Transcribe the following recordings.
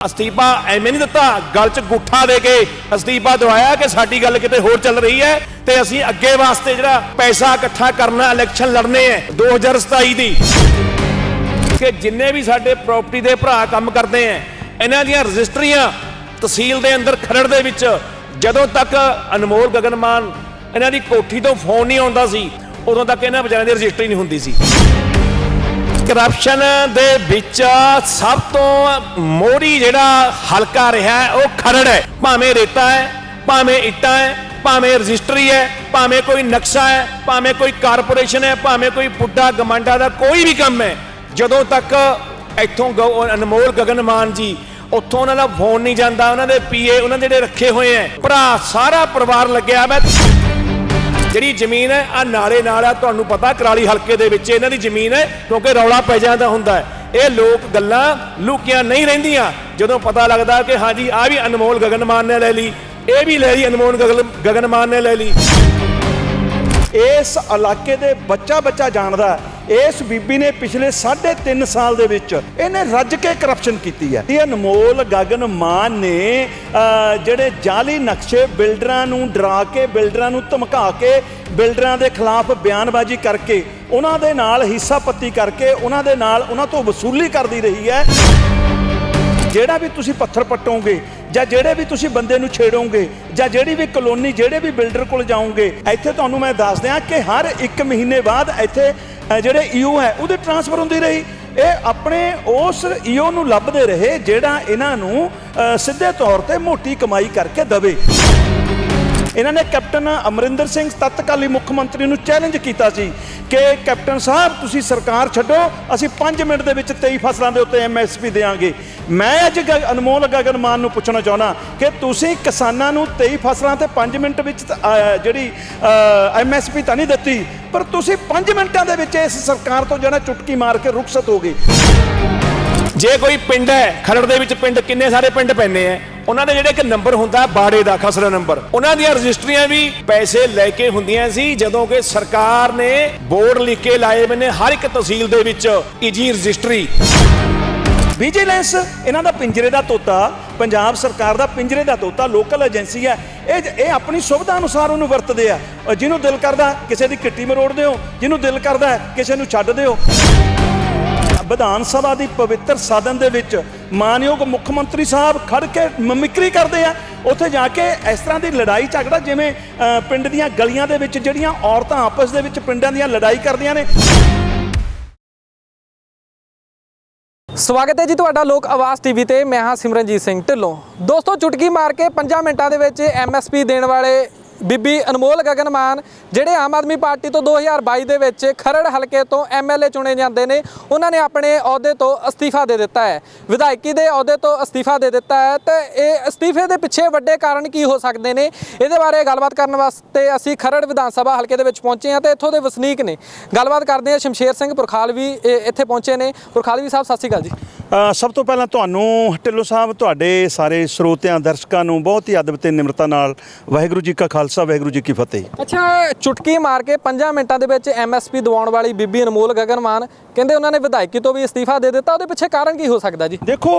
ਅਸਤੀਫਾ ਐਵੇਂ ਨਹੀਂ ਦਿੱਤਾ, ਗੱਲ 'ਚ ਗੁੱਠਾ ਦੇ ਕੇ ਅਸਤੀਫਾ ਦਵਾਇਆ ਕਿ ਸਾਡੀ ਗੱਲ ਕਿਤੇ ਹੋਰ ਚੱਲ ਰਹੀ ਹੈ ਤੇ ਅਸੀਂ ਅੱਗੇ ਵਾਸਤੇ ਜਿਹੜਾ ਪੈਸਾ ਇਕੱਠਾ ਕਰਨਾ ਇਲੈਕਸ਼ਨ ਲੜਨੇ ਹੈ 2027 ਦੀ। ਕਿ ਜਿੰਨੇ ਵੀ ਸਾਡੇ ਪ੍ਰਾਪਰਟੀ ਦੇ ਭਰਾ ਕੰਮ ਕਰਦੇ ਹੈ, ਇਹਨਾਂ ਦੀਆਂ ਰਜਿਸਟਰੀਆਂ ਤਹਿਸੀਲ ਦੇ ਅੰਦਰ ਖਰੜ ਦੇ ਵਿੱਚ, ਜਦੋਂ ਤੱਕ ਅਨਮੋਲ ਗਗਨਮਾਨ ਇਹਨਾਂ ਦੀ ਕੋਠੀ ਤੋਂ ਫੋਨ ਨਹੀਂ ਆਉਂਦਾ ਸੀ, ਉਦੋਂ ਤੱਕ ਇਹਨਾਂ ਵਿਚਾਰਿਆਂ ਦੀ ਰਜਿਸਟਰੀ ਨਹੀਂ ਹੁੰਦੀ ਸੀ। ਕਰਪਸ਼ਨ ਦੇ ਵਿੱਚ ਸਭ ਤੋਂ ਮੋਰੀ ਜਿਹੜਾ ਹਲਕਾ ਰਿਹਾ ਉਹ ਖਰੜ ਹੈ। ਭਾਵੇਂ ਰੇਤਾ ਹੈ, ਭਾਵੇਂ ਇੱਟਾਂ ਹੈ, ਭਾਵੇਂ ਰਜਿਸਟਰੀ ਹੈ, ਭਾਵੇਂ ਕੋਈ ਨਕਸ਼ਾ ਹੈ, ਭਾਵੇਂ ਕੋਈ ਕਾਰਪੋਰੇਸ਼ਨ ਹੈ, ਭਾਵੇਂ ਕੋਈ ਪੁੱਡਾ ਗਮਾਂਡਾ ਦਾ ਕੋਈ ਵੀ ਕੰਮ ਹੈ, ਜਦੋਂ ਤੱਕ ਇੱਥੋਂ ਗ- ਅਨਮੋਲ ਗਗਨਮਾਨ ਜੀ, ਉੱਥੋਂ ਉਹਨਾਂ ਦਾ ਫੋਨ ਨਹੀਂ ਜਾਂਦਾ, ਉਹਨਾਂ ਦੇ ਪੀਏ ਉਹਨਾਂ ਦੇ ਜਿਹੜੇ ਰੱਖੇ ਹੋਏ ਹੈ, ਭਰਾ ਸਾਰਾ ਪਰਿਵਾਰ ਲੱਗਿਆ ਵਾ ਜਿਹੜੀ ਜ਼ਮੀਨ ਹੈ ਆ ਨਾਲੇ ਨਾਲ ਆ, ਤੁਹਾਨੂੰ ਪਤਾ ਕਰਾਲੀ ਹਲਕੇ ਦੇ ਵਿੱਚ ਇਹਨਾਂ ਦੀ ਜ਼ਮੀਨ ਹੈ, ਕਿਉਂਕਿ ਰੌਲਾ ਪੈ ਜਾਂਦਾ ਹੁੰਦਾ ਹੈ। ਇਹ ਲੋਕ ਗੱਲਾਂ ਲੁਕੀਆਂ ਨਹੀਂ ਰਹਿੰਦੀਆਂ। ਜਦੋਂ ਪਤਾ ਲੱਗਦਾ ਕਿ ਹਾਂਜੀ ਆ ਵੀ ਅਨਮੋਲ ਗਗਨਮਾਨ ਨੇ ਲੈ ਲਈ, ਇਹ ਵੀ ਲੈ ਲਈ ਅਨਮੋਲ ਗਗਨ- ਗਗਨਮਾਨ ਨੇ ਲੈ ਲਈ। ਇਸ ਇਲਾਕੇ ਦੇ ਬੱਚਾ ਬੱਚਾ ਜਾਣਦਾ ਇਸ ਬੀਬੀ ਨੇ ਪਿਛਲੇ 3.5 ਸਾਲ ਦੇ ਵਿੱਚ ਇਹਨੇ ਰੱਜ ਕੇ ਕਰਪਸ਼ਨ ਕੀਤੀ ਹੈ। ਇਹ ਅਨਮੋਲ ਗਗਨ ਮਾਨ ਨੇ ਜਿਹੜੇ ਜਾਲੀ ਨਕਸ਼ੇ ਬਿਲਡਰਾਂ ਨੂੰ ਡਰਾ ਕੇ, ਬਿਲਡਰਾਂ ਨੂੰ ਧਮਕਾ ਕੇ, ਬਿਲਡਰਾਂ ਦੇ ਖਿਲਾਫ ਬਿਆਨਬਾਜ਼ੀ ਕਰਕੇ, ਉਹਨਾਂ ਦੇ ਨਾਲ ਹਿੱਸਾ ਪੱਤੀ ਕਰਕੇ, ਉਹਨਾਂ ਦੇ ਨਾਲ ਉਹਨਾਂ ਤੋਂ ਵਸੂਲੀ ਕਰਦੀ ਰਹੀ ਹੈ। ਜਿਹੜਾ ਵੀ ਤੁਸੀਂ ਪੱਥਰ ਪੱਟੋਗੇ, ਜਾਂ ਜਿਹੜੇ ਵੀ ਤੁਸੀਂ ਬੰਦੇ ਨੂੰ ਛੇੜੋਗੇ, ਜਾਂ ਜਿਹੜੀ ਵੀ ਕਲੋਨੀ, ਜਿਹੜੇ ਵੀ ਬਿਲਡਰ ਕੋਲ ਜਾਓਗੇ, ਇੱਥੇ ਤੁਹਾਨੂੰ ਮੈਂ ਦੱਸ ਦਿਆਂ ਕਿ ਹਰ 1 ਮਹੀਨੇ ਬਾਅਦ ਇੱਥੇ ਜਿਹੜੇ ਈਓ ਹੈ, ਉਹਦੀ ਟਰਾਂਸਫਰ ਹੁੰਦੀ ਰਹੀ। ਇਹ ਆਪਣੇ ਉਸ ਈਓ ਨੂੰ ਲੱਭਦੇ ਰਹੇ, ਜਿਹੜਾ ਇਹਨਾਂ ਨੂੰ ਸਿੱਧੇ ਤੌਰ ਤੇ ਮੋਟੀ ਕਮਾਈ ਕਰਕੇ ਦਵੇ। ਇਹਨਾਂ ਨੇ ਕੈਪਟਨ ਅਮਰਿੰਦਰ ਸਿੰਘ ਤਤਕਾਲੀ ਮੁੱਖ ਮੰਤਰੀ ਨੂੰ ਚੈਲੰਜ ਕੀਤਾ ਸੀ ਕਿ ਕੈਪਟਨ ਸਾਹਿਬ ਤੁਸੀਂ ਸਰਕਾਰ ਛੱਡੋ ਅਸੀਂ 5 ਮਿੰਟ ਦੇ ਵਿੱਚ 23 ਫਸਲਾਂ ਦੇ ਉੱਤੇ ਐਮਐਸਪੀ ਦੇਵਾਂਗੇ। ਮੈਂ ਅੱਜ ਗ- ਅਨਮੋਲ ਗਗਨਮਾਨ ਨੂੰ ਪੁੱਛਣਾ ਚਾਹੁੰਦਾ ਕਿ ਤੁਸੀਂ ਕਿਸਾਨਾਂ ਨੂੰ 23 ਫਸਲਾਂ ਤੇ 5 ਮਿੰਟ ਵਿੱਚ ਤਾਂ, ਅਹ, ਜਿਹੜੀ ਐਮਐਸਪੀ ਤਾਂ ਨਹੀਂ ਦਿੱਤੀ ਪਰ ਤੁਸੀਂ 5 ਮਿੰਟਾਂ ਦੇ ਵਿੱਚ ਇਸ ਸਰਕਾਰ ਤੋਂ ਜਿਹੜਾ ਚੁਟਕੀ ਮਾਰ ਕੇ ਰੁਖਸਤ ਹੋ ਗਏ। ਜੇ ਕੋਈ ਪਿੰਡ ਹੈ, ਖਰੜ ਦੇ ਵਿੱਚ ਪਿੰਡ, ਕਿੰਨੇ ਸਾਰੇ ਪਿੰਡ ਪੈਂਦੇ ਆ? ਉਹਨਾਂ ਦੇ ਜਿਹੜੇ ਇੱਕ ਨੰਬਰ ਹੁੰਦਾ, ਬਾੜੇ ਦਾ ਖਸਰਾ ਨੰਬਰ ਉਹਨਾਂ ਦੀਆਂ ਰਜਿਸਟਰੀਆਂ ਵੀ ਪੈਸੇ ਲੈ ਕੇ ਹੁੰਦੀਆਂ ਸੀ, ਜਦੋਂ ਕਿ ਸਰਕਾਰ ਨੇ ਬੋਰਡ ਲਿਖ ਕੇ ਲਾਏ ਮੈਨੇ ਹਰ ਇੱਕ ਤਹਿਸੀਲ ਦੇ ਵਿੱਚ ਈਜੀ ਰਜਿਸਟਰੀ। ਵਿਜੀਲੈਂਸ ਇਹਨਾਂ ਦਾ ਪਿੰਜਰੇ ਦਾ ਤੋਤਾ, ਪੰਜਾਬ ਸਰਕਾਰ ਦਾ ਪਿੰਜਰੇ ਦਾ ਤੋਤਾ ਲੋਕਲ ਏਜੰਸੀ ਹੈ। ਇਹ ਇਹ ਆਪਣੀ ਸੁਵਿਧਾ ਅਨੁਸਾਰ ਉਹਨੂੰ ਵਰਤਦੇ ਆ। ਜਿਹਨੂੰ ਦਿਲ ਕਰਦਾ, ਕਿਸੇ ਦੀ ਕਿੱਟੀ ਮਰੋੜ ਦਿਓ ਜਿਹਨੂੰ ਦਿਲ ਕਰਦਾ, ਕਿਸੇ ਨੂੰ ਛੱਡ ਦਿਓ। ਵਿਧਾਨ ਸਭਾ ਦੀ ਪਵਿੱਤਰ ਸਦਨ ਦੇ ਵਿੱਚ ਮਾਨਯੋਗ ਮੁੱਖ ਮੰਤਰੀ ਸਾਹਿਬ ਖੜ ਕੇ ਮਮਿਕਰੀ ਕਰਦੇ ਆ, ਉੱਥੇ ਜਾ ਕੇ ਇਸ ਤਰ੍ਹਾਂ ਦੀ ਲੜਾਈ ਝਗੜਾ ਜਿਵੇਂ ਪਿੰਡ ਦੀਆਂ ਗਲੀਆਂ ਦੇ ਵਿੱਚ ਜਿਹੜੀਆਂ ਔਰਤਾਂ ਆਪਸ ਦੇ ਵਿੱਚ ਪਿੰਡਾਂ ਦੀਆਂ ਲੜਾਈ ਕਰਦੀਆਂ ਨੇ। ਸਵਾਗਤ ਹੈ ਜੀ ਤੁਹਾਡਾ ਲੋਕ ਆਵਾਜ਼ ਟੀਵੀ ਤੇ, ਮੈਂ ਹਾਂ ਸਿਮਰਨਜੀਤ ਸਿੰਘ ਢਿੱਲੋਂ। ਦੋਸਤੋ, ਚੁਟਕੀ ਮਾਰ ਕੇ 5 ਮਿੰਟਾਂ ਦੇ ਵਿੱਚ ਐਮਐਸਪੀ ਦੇਣ ਵਾਲੇ ਬੀਬੀ ਅਨਮੋਲ ਗਗਨ ਮਾਨ ਜਿਹੜੇ ਆਮ ਆਦਮੀ ਪਾਰਟੀ ਤੋਂ 2022 ਦੇ ਵਿੱਚ ਖਰੜ ਹਲਕੇ ਤੋਂ ਐਮਐਲਏ ਚੁਣੇ ਜਾਂਦੇ ਨੇ, ਉਹਨਾਂ ਨੇ ਆਪਣੇ ਅਹੁਦੇ ਤੋਂ ਅਸਤੀਫਾ ਦੇ ਦਿੱਤਾ ਹੈ। ਵਿਧਾਇਕੀ ਦੇ ਅਹੁਦੇ ਤੋਂ ਅਸਤੀਫਾ ਦੇ ਦਿੱਤਾ ਹੈ ਤੇ ਇਹ ਅਸਤੀਫੇ ਦੇ ਪਿੱਛੇ ਵੱਡੇ ਕਾਰਨ ਕੀ ਹੋ ਸਕਦੇ ਨੇ? ਇਹਦੇ ਬਾਰੇ ਗੱਲਬਾਤ ਕਰਨ ਵਾਸਤੇ ਅਸੀਂ ਖਰੜ ਵਿਧਾਨ ਸਭਾ ਹਲਕੇ ਦੇ ਵਿੱਚ ਪਹੁੰਚੇ ਹਾਂ ਤੇ ਇੱਥੋਂ ਦੇ ਵਸਨੀਕ ਨੇ। ਗੱਲਬਾਤ ਕਰਦੇ ਹਾਂ ਸ਼ਮਸ਼ੇਰ ਸਿੰਘ ਪੁਰਖਾਲ ਵੀ, ਇਹ ਇੱਥੇ ਪਹੁੰਚੇ ਨੇ। ਪੁਰਖਾਲਵੀ ਸਾਹਿਬ, ਸਤਿ ਸ਼੍ਰੀ ਅਕਾਲ ਜੀ। ਸਭ ਤੋਂ ਪਹਿਲਾਂ ਤੁਹਾਨੂੰ ਢਿੱਲੋਂ ਸਾਹਿਬ ਤੁਹਾਡੇ ਸਾਰੇ ਸਰੋਤਿਆਂ ਦਰਸ਼ਕਾਂ ਨੂੰ ਬਹੁਤ ਹੀ ਅਦਬ ਤੇ ਨਿਮਰਤਾ ਨਾਲ ਵਾਹਿਗੁਰੂ ਜੀ ਕਾ ਖਾਲਸਾ ਵਾਹਿਗੁਰੂ ਜੀ ਕੀ ਫਤਿਹ। ਅੱਛਾ ਚੁਟਕੀ ਮਾਰ ਕੇ 5 ਮਿੰਟਾਂ ਦੇ ਵਿੱਚ ਐਮਐਸਪੀ ਦਿਵਾਉਣ ਵਾਲੀ ਬੀਬੀ ਅਨਮੋਲ ਗਗਨਮਾਨ ਕਹਿੰਦੇ ਉਹਨਾਂ ਨੇ ਵਿਧਾਇਕੀ ਤੋਂ ਵੀ ਅਸਤੀਫਾ ਦੇ ਦਿੱਤਾ ਉਹਦੇ ਪਿੱਛੇ ਕਾਰਨ ਕੀ ਹੋ ਸਕਦਾ ਜੀ? ਦੇਖੋ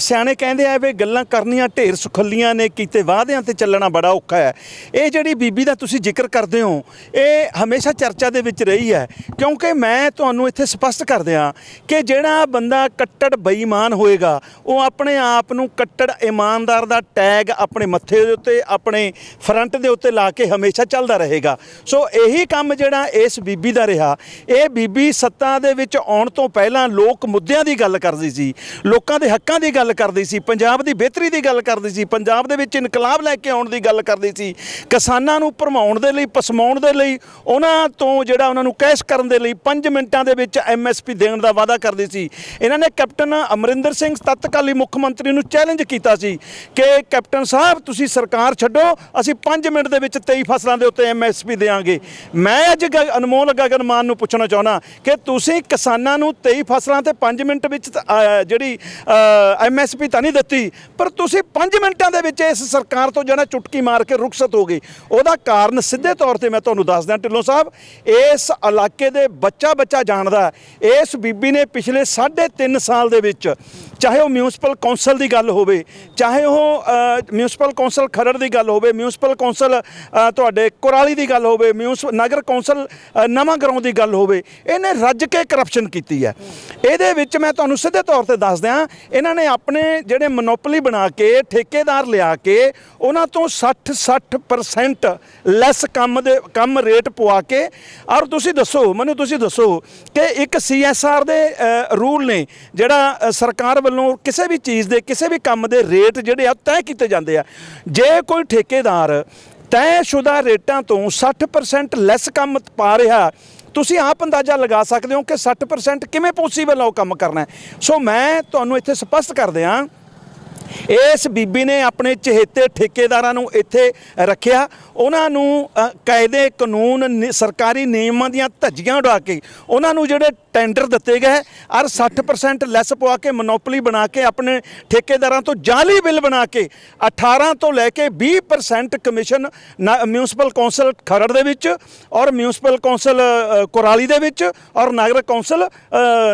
ਸਿਆਣੇ ਕਹਿੰਦੇ ਆ ਵੀ ਗੱਲਾਂ ਕਰਨੀਆਂ ਢੇਰ ਸੁਖੱਲੀਆਂ ਨੇ ਕੀਤੇ ਵਾਅਦਿਆਂ ਤੇ ਚੱਲਣਾ ਬੜਾ ਔਖਾ ਹੈ। ਇਹ ਜਿਹੜੀ ਬੀਬੀ ਦਾ ਤੁਸੀਂ ਜ਼ਿਕਰ ਕਰਦੇ ਹੋ ਇਹ ਹਮੇਸ਼ਾ ਚਰਚਾ ਦੇ ਵਿੱਚ ਰਹੀ ਹੈ ਕਿਉਂਕਿ ਮੈਂ ਤੁਹਾਨੂੰ ਇੱਥੇ ਸਪਸ਼ਟ ਕਰ ਦਿਆਂ ਕਿ ਜਿਹੜਾ ਬੰਦਾ ਕੱਟੜ ਬੇਈਮਾਨ ਹੋਏਗਾ। ਉਹ ਆਪਣੇ ਆਪ ਨੂੰ ਕੱਟੜ ਇਮਾਨਦਾਰ ਦਾ ਟੈਗ ਆਪਣੇ ਮੱਥੇ ਦੇ ਉੱਤੇ, ਆਪਣੇ ਫਰੰਟ ਦੇ ਉੱਤੇ ਲਾ ਕੇ ਹਮੇਸ਼ਾ ਚੱਲਦਾ ਰਹੇਗਾ। ਸੋ ਇਹੀ ਕੰਮ ਜਿਹੜਾ ਇਸ ਬੀਬੀ ਦਾ ਰਿਹਾ। ਇਹ ਬੀਬੀ ਸੱਤਾ ਦੇ ਵਿੱਚ ਆਉਣ ਤੋਂ ਪਹਿਲਾਂ ਲੋਕ ਮੁੱਦਿਆਂ ਦੀ ਗੱਲ ਕਰਦੀ ਸੀ, ਲੋਕਾਂ ਦੇ ਹੱਕਾਂ ਦੀ ਗੱਲ ਕਰਦੀ ਸੀ, ਪੰਜਾਬ ਦੀ ਬਿਹਤਰੀ ਦੀ ਗੱਲ ਕਰਦੀ ਸੀ, ਪੰਜਾਬ ਦੇ ਵਿੱਚ ਇਨਕਲਾਬ ਲੈ ਕੇ ਆਉਣ ਦੀ ਗੱਲ ਕਰਦੀ ਸੀ, ਕਿਸਾਨਾਂ ਨੂੰ ਭਰਮਾਉਣ ਦੇ ਲਈ, ਪਸਮਾਉਣ ਦੇ ਲਈ, ਉਹਨਾਂ ਤੋਂ ਜਿਹੜਾ ਉਹਨਾਂ ਨੂੰ ਕੈਸ਼ ਕਰਨ ਦੇ ਲਈ 5 ਮਿੰਟਾਂ ਦੇ ਵਿੱਚ ਐਮਐਸਪੀ ਦੇਣ ਦਾ ਵਾਅਦਾ ਕਰਦੀ ਸੀ। ਇਹਨਾਂ ਨੇ ਕੈਪਟਨ ਅਮਰਿੰਦਰ ਸਿੰਘ ਤਤਕਾਲੀ ਮੁੱਖ ਮੰਤਰੀ ਨੂੰ ਚੈਲੰਜ ਕੀਤਾ ਸੀ ਕਿ ਕੈਪਟਨ ਸਾਹਿਬ ਤੁਸੀਂ ਸਰਕਾਰ ਛੱਡੋ ਅਸੀਂ 5 ਮਿੰਟ ਦੇ ਵਿੱਚ 23 ਫਸਲਾਂ ਦੇ ਉੱਤੇ ਐਮਐਸਪੀ ਦੇਵਾਂਗੇ ਮੈਂ ਅੱਜ ਗ- ਅਨਮੋਲ ਗਗਨਮਾਨ ਨੂੰ ਪੁੱਛਣਾ ਚਾਹੁੰਦਾ ਕਿ ਤੁਸੀਂ ਕਿਸਾਨਾਂ ਨੂੰ 23 ਫਸਲਾਂ ਤੇ 5 ਮਿੰਟ ਵਿੱਚ ਤਾਂ, ਅ, ਜਿਹੜੀ ਐਮਐਸਪੀ ਤਾਂ ਨਹੀਂ ਦਿੱਤੀ ਪਰ ਤੁਸੀਂ 5 ਮਿੰਟਾਂ ਦੇ ਵਿੱਚ ਇਸ ਸਰਕਾਰ ਤੋਂ ਜਿਹੜਾ ਚੁਟਕੀ ਮਾਰ ਕੇ ਰੁਖਸਤ ਹੋ ਗਏ ਉਹਦਾ ਕਾਰਨ ਸਿੱਧੇ ਤੌਰ ਤੇ ਮੈਂ ਤੁਹਾਨੂੰ ਦੱਸ ਦਿਆਂ ਢਿੱਲੋਂ ਸਾਹਿਬ ਇਸ ਇਲਾਕੇ ਦੇ ਬੱਚਾ ਬੱਚਾ ਜਾਣਦਾ ਹੈ। ਇਸ ਬੀਬੀ ਨੇ ਪਿਛਲੇ 3.5 ਸਾਲ ਦੇ ਵਿੱਚ। ਚਾਹੇ ਉਹ ਮਿਊਨਿਸਪਲ ਕੌਂਸਲ ਦੀ ਗੱਲ ਹੋਵੇ ਚਾਹੇ ਉਹ ਅ, ਮਿਊਨਿਸਪਲ ਕੌਂਸਲ ਖਰੜ ਦੀ ਗੱਲ ਹੋਵੇ ਮਿਊਨਿਸਪਲ ਕੌਂਸਲ ਤੁਹਾਡੇ ਕੁਰਾਲੀ ਦੀ ਗੱਲ ਹੋਵੇ ਮਿਊਨਿਸਪਲ ਨਗਰ ਕੌਂਸਲ ਨਵਾਂ ਗਰਾਉਂ ਦੀ ਗੱਲ ਹੋਵੇ ਇਹਨੇ ਰੱਜ ਕੇ ਕਰਪਸ਼ਨ ਕੀਤੀ ਹੈ। ਇਹਦੇ ਵਿੱਚ ਮੈਂ ਤੁਹਾਨੂੰ ਸਿੱਧੇ ਤੌਰ ਤੇ ਦੱਸ ਦਿਆਂ ਇਹਨਾਂ ਨੇ ਆਪਣੇ ਜਿਹੜੇ ਮੋਨੋਪੋਲੀ ਬਣਾ ਕੇ ਠੇਕੇਦਾਰ ਲਿਆ ਕੇ ਉਹਨਾਂ ਤੋਂ 60 60% ਲੈਸ ਕੰਮ ਦੇ ਕੰਮ ਰੇਟ ਪਵਾ ਕੇ ਔਰ ਤੁਸੀਂ ਦੱਸੋ ਮੈਨੂੰ ਤੁਸੀਂ ਦੱਸੋ ਕਿ ਇੱਕ ਸੀਐਸਆਰ ਦੇ ਰੂਲ ਨੇ ਜਿਹੜਾ ਅ, ਸਰਕਾਰ ਵੱਲੋਂ ਕਿਸੇ ਵੀ ਚੀਜ਼ ਦੇ ਕਿਸੇ ਵੀ ਕੰਮ ਦੇ ਰੇਟ ਜਿਹੜੇ ਆ ਤੈਅ ਕੀਤੇ ਜਾਂਦੇ ਆ ਜੇ ਕੋਈ ਠੇਕੇਦਾਰ ਤੈਅਸ਼ੁਦਾ ਰੇਟਾਂ ਤੋਂ 60% ਲੈਸ ਕੰਮ ਪਾ ਰਿਹਾ ਤੁਸੀਂ ਆਪ ਅੰਦਾਜ਼ਾ ਲਗਾ ਸਕਦੇ ਹੋ ਕਿ 60% ਕਿਵੇਂ ਪੋਸੀਬਲ ਆ ਉਹ ਕੰਮ ਕਰਨਾ ਹੈ। ਸੋ ਮੈਂ ਤੁਹਾਨੂੰ ਇੱਥੇ ਸਪਸ਼ਟ ਕਰ ਦਿਆਂ ਇਸ ਬੀਬੀ ਨੇ ਆਪਣੇ ਚਹੇਤੇ ਠੇਕੇਦਾਰਾਂ ਨੂੰ ਇੱਥੇ ਰੱਖਿਆ ਉਹਨਾਂ ਨੂੰ ਅ, ਕਾਇਦੇ ਕਾਨੂੰਨ ਨੀ- ਸਰਕਾਰੀ ਨਿਯਮਾਂ ਦੀਆਂ ਧੱਜੀਆਂ ਉਡਾ ਕੇ ਉਹਨਾਂ ਨੂੰ ਜਿਹੜੇ ਟੈਂਡਰ ਦਿੱਤੇ ਗਏ ਔਰ 60% ਲੈਸ ਪਵਾ ਕੇ ਮੋਨੋਪੋਲੀ ਬਣਾ ਕੇ ਆਪਣੇ ਠੇਕੇਦਾਰਾਂ ਤੋਂ ਜਾਲੀ ਬਿੱਲ ਬਣਾ ਕੇ 18 ਤੋਂ ਲੈ ਕੇ 20% ਕਮਿਸ਼ਨ ਨਾ- ਮਿਊਨਿਸਪਲ ਕੌਂਸਲ ਖਰੜ ਦੇ ਵਿੱਚ ਔਰ ਮਿਊਨਿਸਪਲ ਕੌਂਸਲ ਅ, ਕੁਰਾਲੀ ਦੇ ਵਿੱਚ ਔਰ ਨਗਰ ਕੌਂਸਲ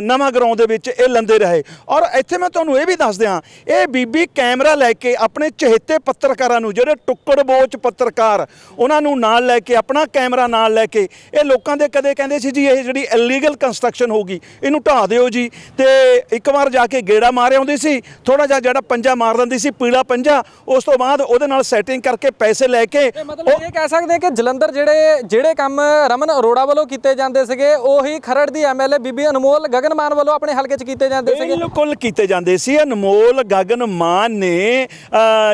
ਨਵਾਂ ਗਰਾਉਂ ਦੇ ਵਿੱਚ ਇਹ ਲੰਦੇ ਰਹੇ। ਔਰ ਇੱਥੇ ਮੈਂ ਤੁਹਾਨੂੰ ਇਹ ਵੀ ਦੱਸ ਦਿਆਂ ਇਹ ਬੀਬੀ ਕੈਮਰਾ ਲੈ ਕੇ ਆਪਣੇ ਚਹੇਤੇ ਪੱਤਰਕਾਰਾਂ ਨੂੰ ਜਿਹੜੇ ਟੁੱਕੜ ਬੋਚ ਪੱਤਰਕਾਰ ਉਹਨਾਂ ਨੂੰ ਨਾਲ ਲੈ ਕੇ ਆਪਣਾ ਕੈਮਰਾ ਨਾਲ ਲੈ ਕੇ ਇਹ ਲੋਕਾਂ ਦੇ ਕਦੇ ਕਹਿੰਦੇ ਸੀ ਜੀ ਇਹ ਜਿਹੜੀ ਇਲੀਗਲ ਕੰਸਟਰਕਸ਼ਨ ਹੋਗੀ ਇਹਨੂੰ ਢਾ ਦਿਓ ਜੀ। ਤੇ ਇੱਕ ਵਾਰ ਜਾ ਕੇ ਗੇੜਾ ਮਾਰ ਆਉਂਦੀ ਸੀ। ਥੋੜਾ ਜਿਹਾ ਜਿਹੜਾ ਪੰਜਾ ਮਾਰ ਦਿੰਦੀ ਸੀ ਪੀਲਾ ਪੰਜਾ ਉਸ ਤੋਂ ਬਾਅਦ ਉਹਦੇ ਨਾਲ ਸੈਟਿੰਗ ਕਰਕੇ ਪੈਸੇ ਲੈ ਕੇ ਮਤਲਬ ਇਹ ਕਹਿ ਸਕਦੇ ਹਾਂ ਕਿ ਜਲੰਧਰ ਜਿਹੜੇ ਜਿਹੜੇ ਕੰਮ ਰਮਨ ਅਰੋੜਾ ਵੱਲੋਂ ਕੀਤੇ ਜਾਂਦੇ ਸੀਗੇ ਉਹੀ ਖਰੜ ਦੀ ਐਮਐਲਏ ਬੀਬੀ ਅਨਮੋਲ ਗਗਨਮਾਨ ਵੱਲੋਂ ਆਪਣੇ ਹਲਕੇ 'ਚ ਕੀਤੇ ਜਾਂਦੇ ਸੀਗੇ। ਬਿਲਕੁਲ ਕੀਤੇ ਜਾਂਦੇ ਸੀ। ਅਨਮੋਲ ਗਗਨ ਮਾਨ ਨੇ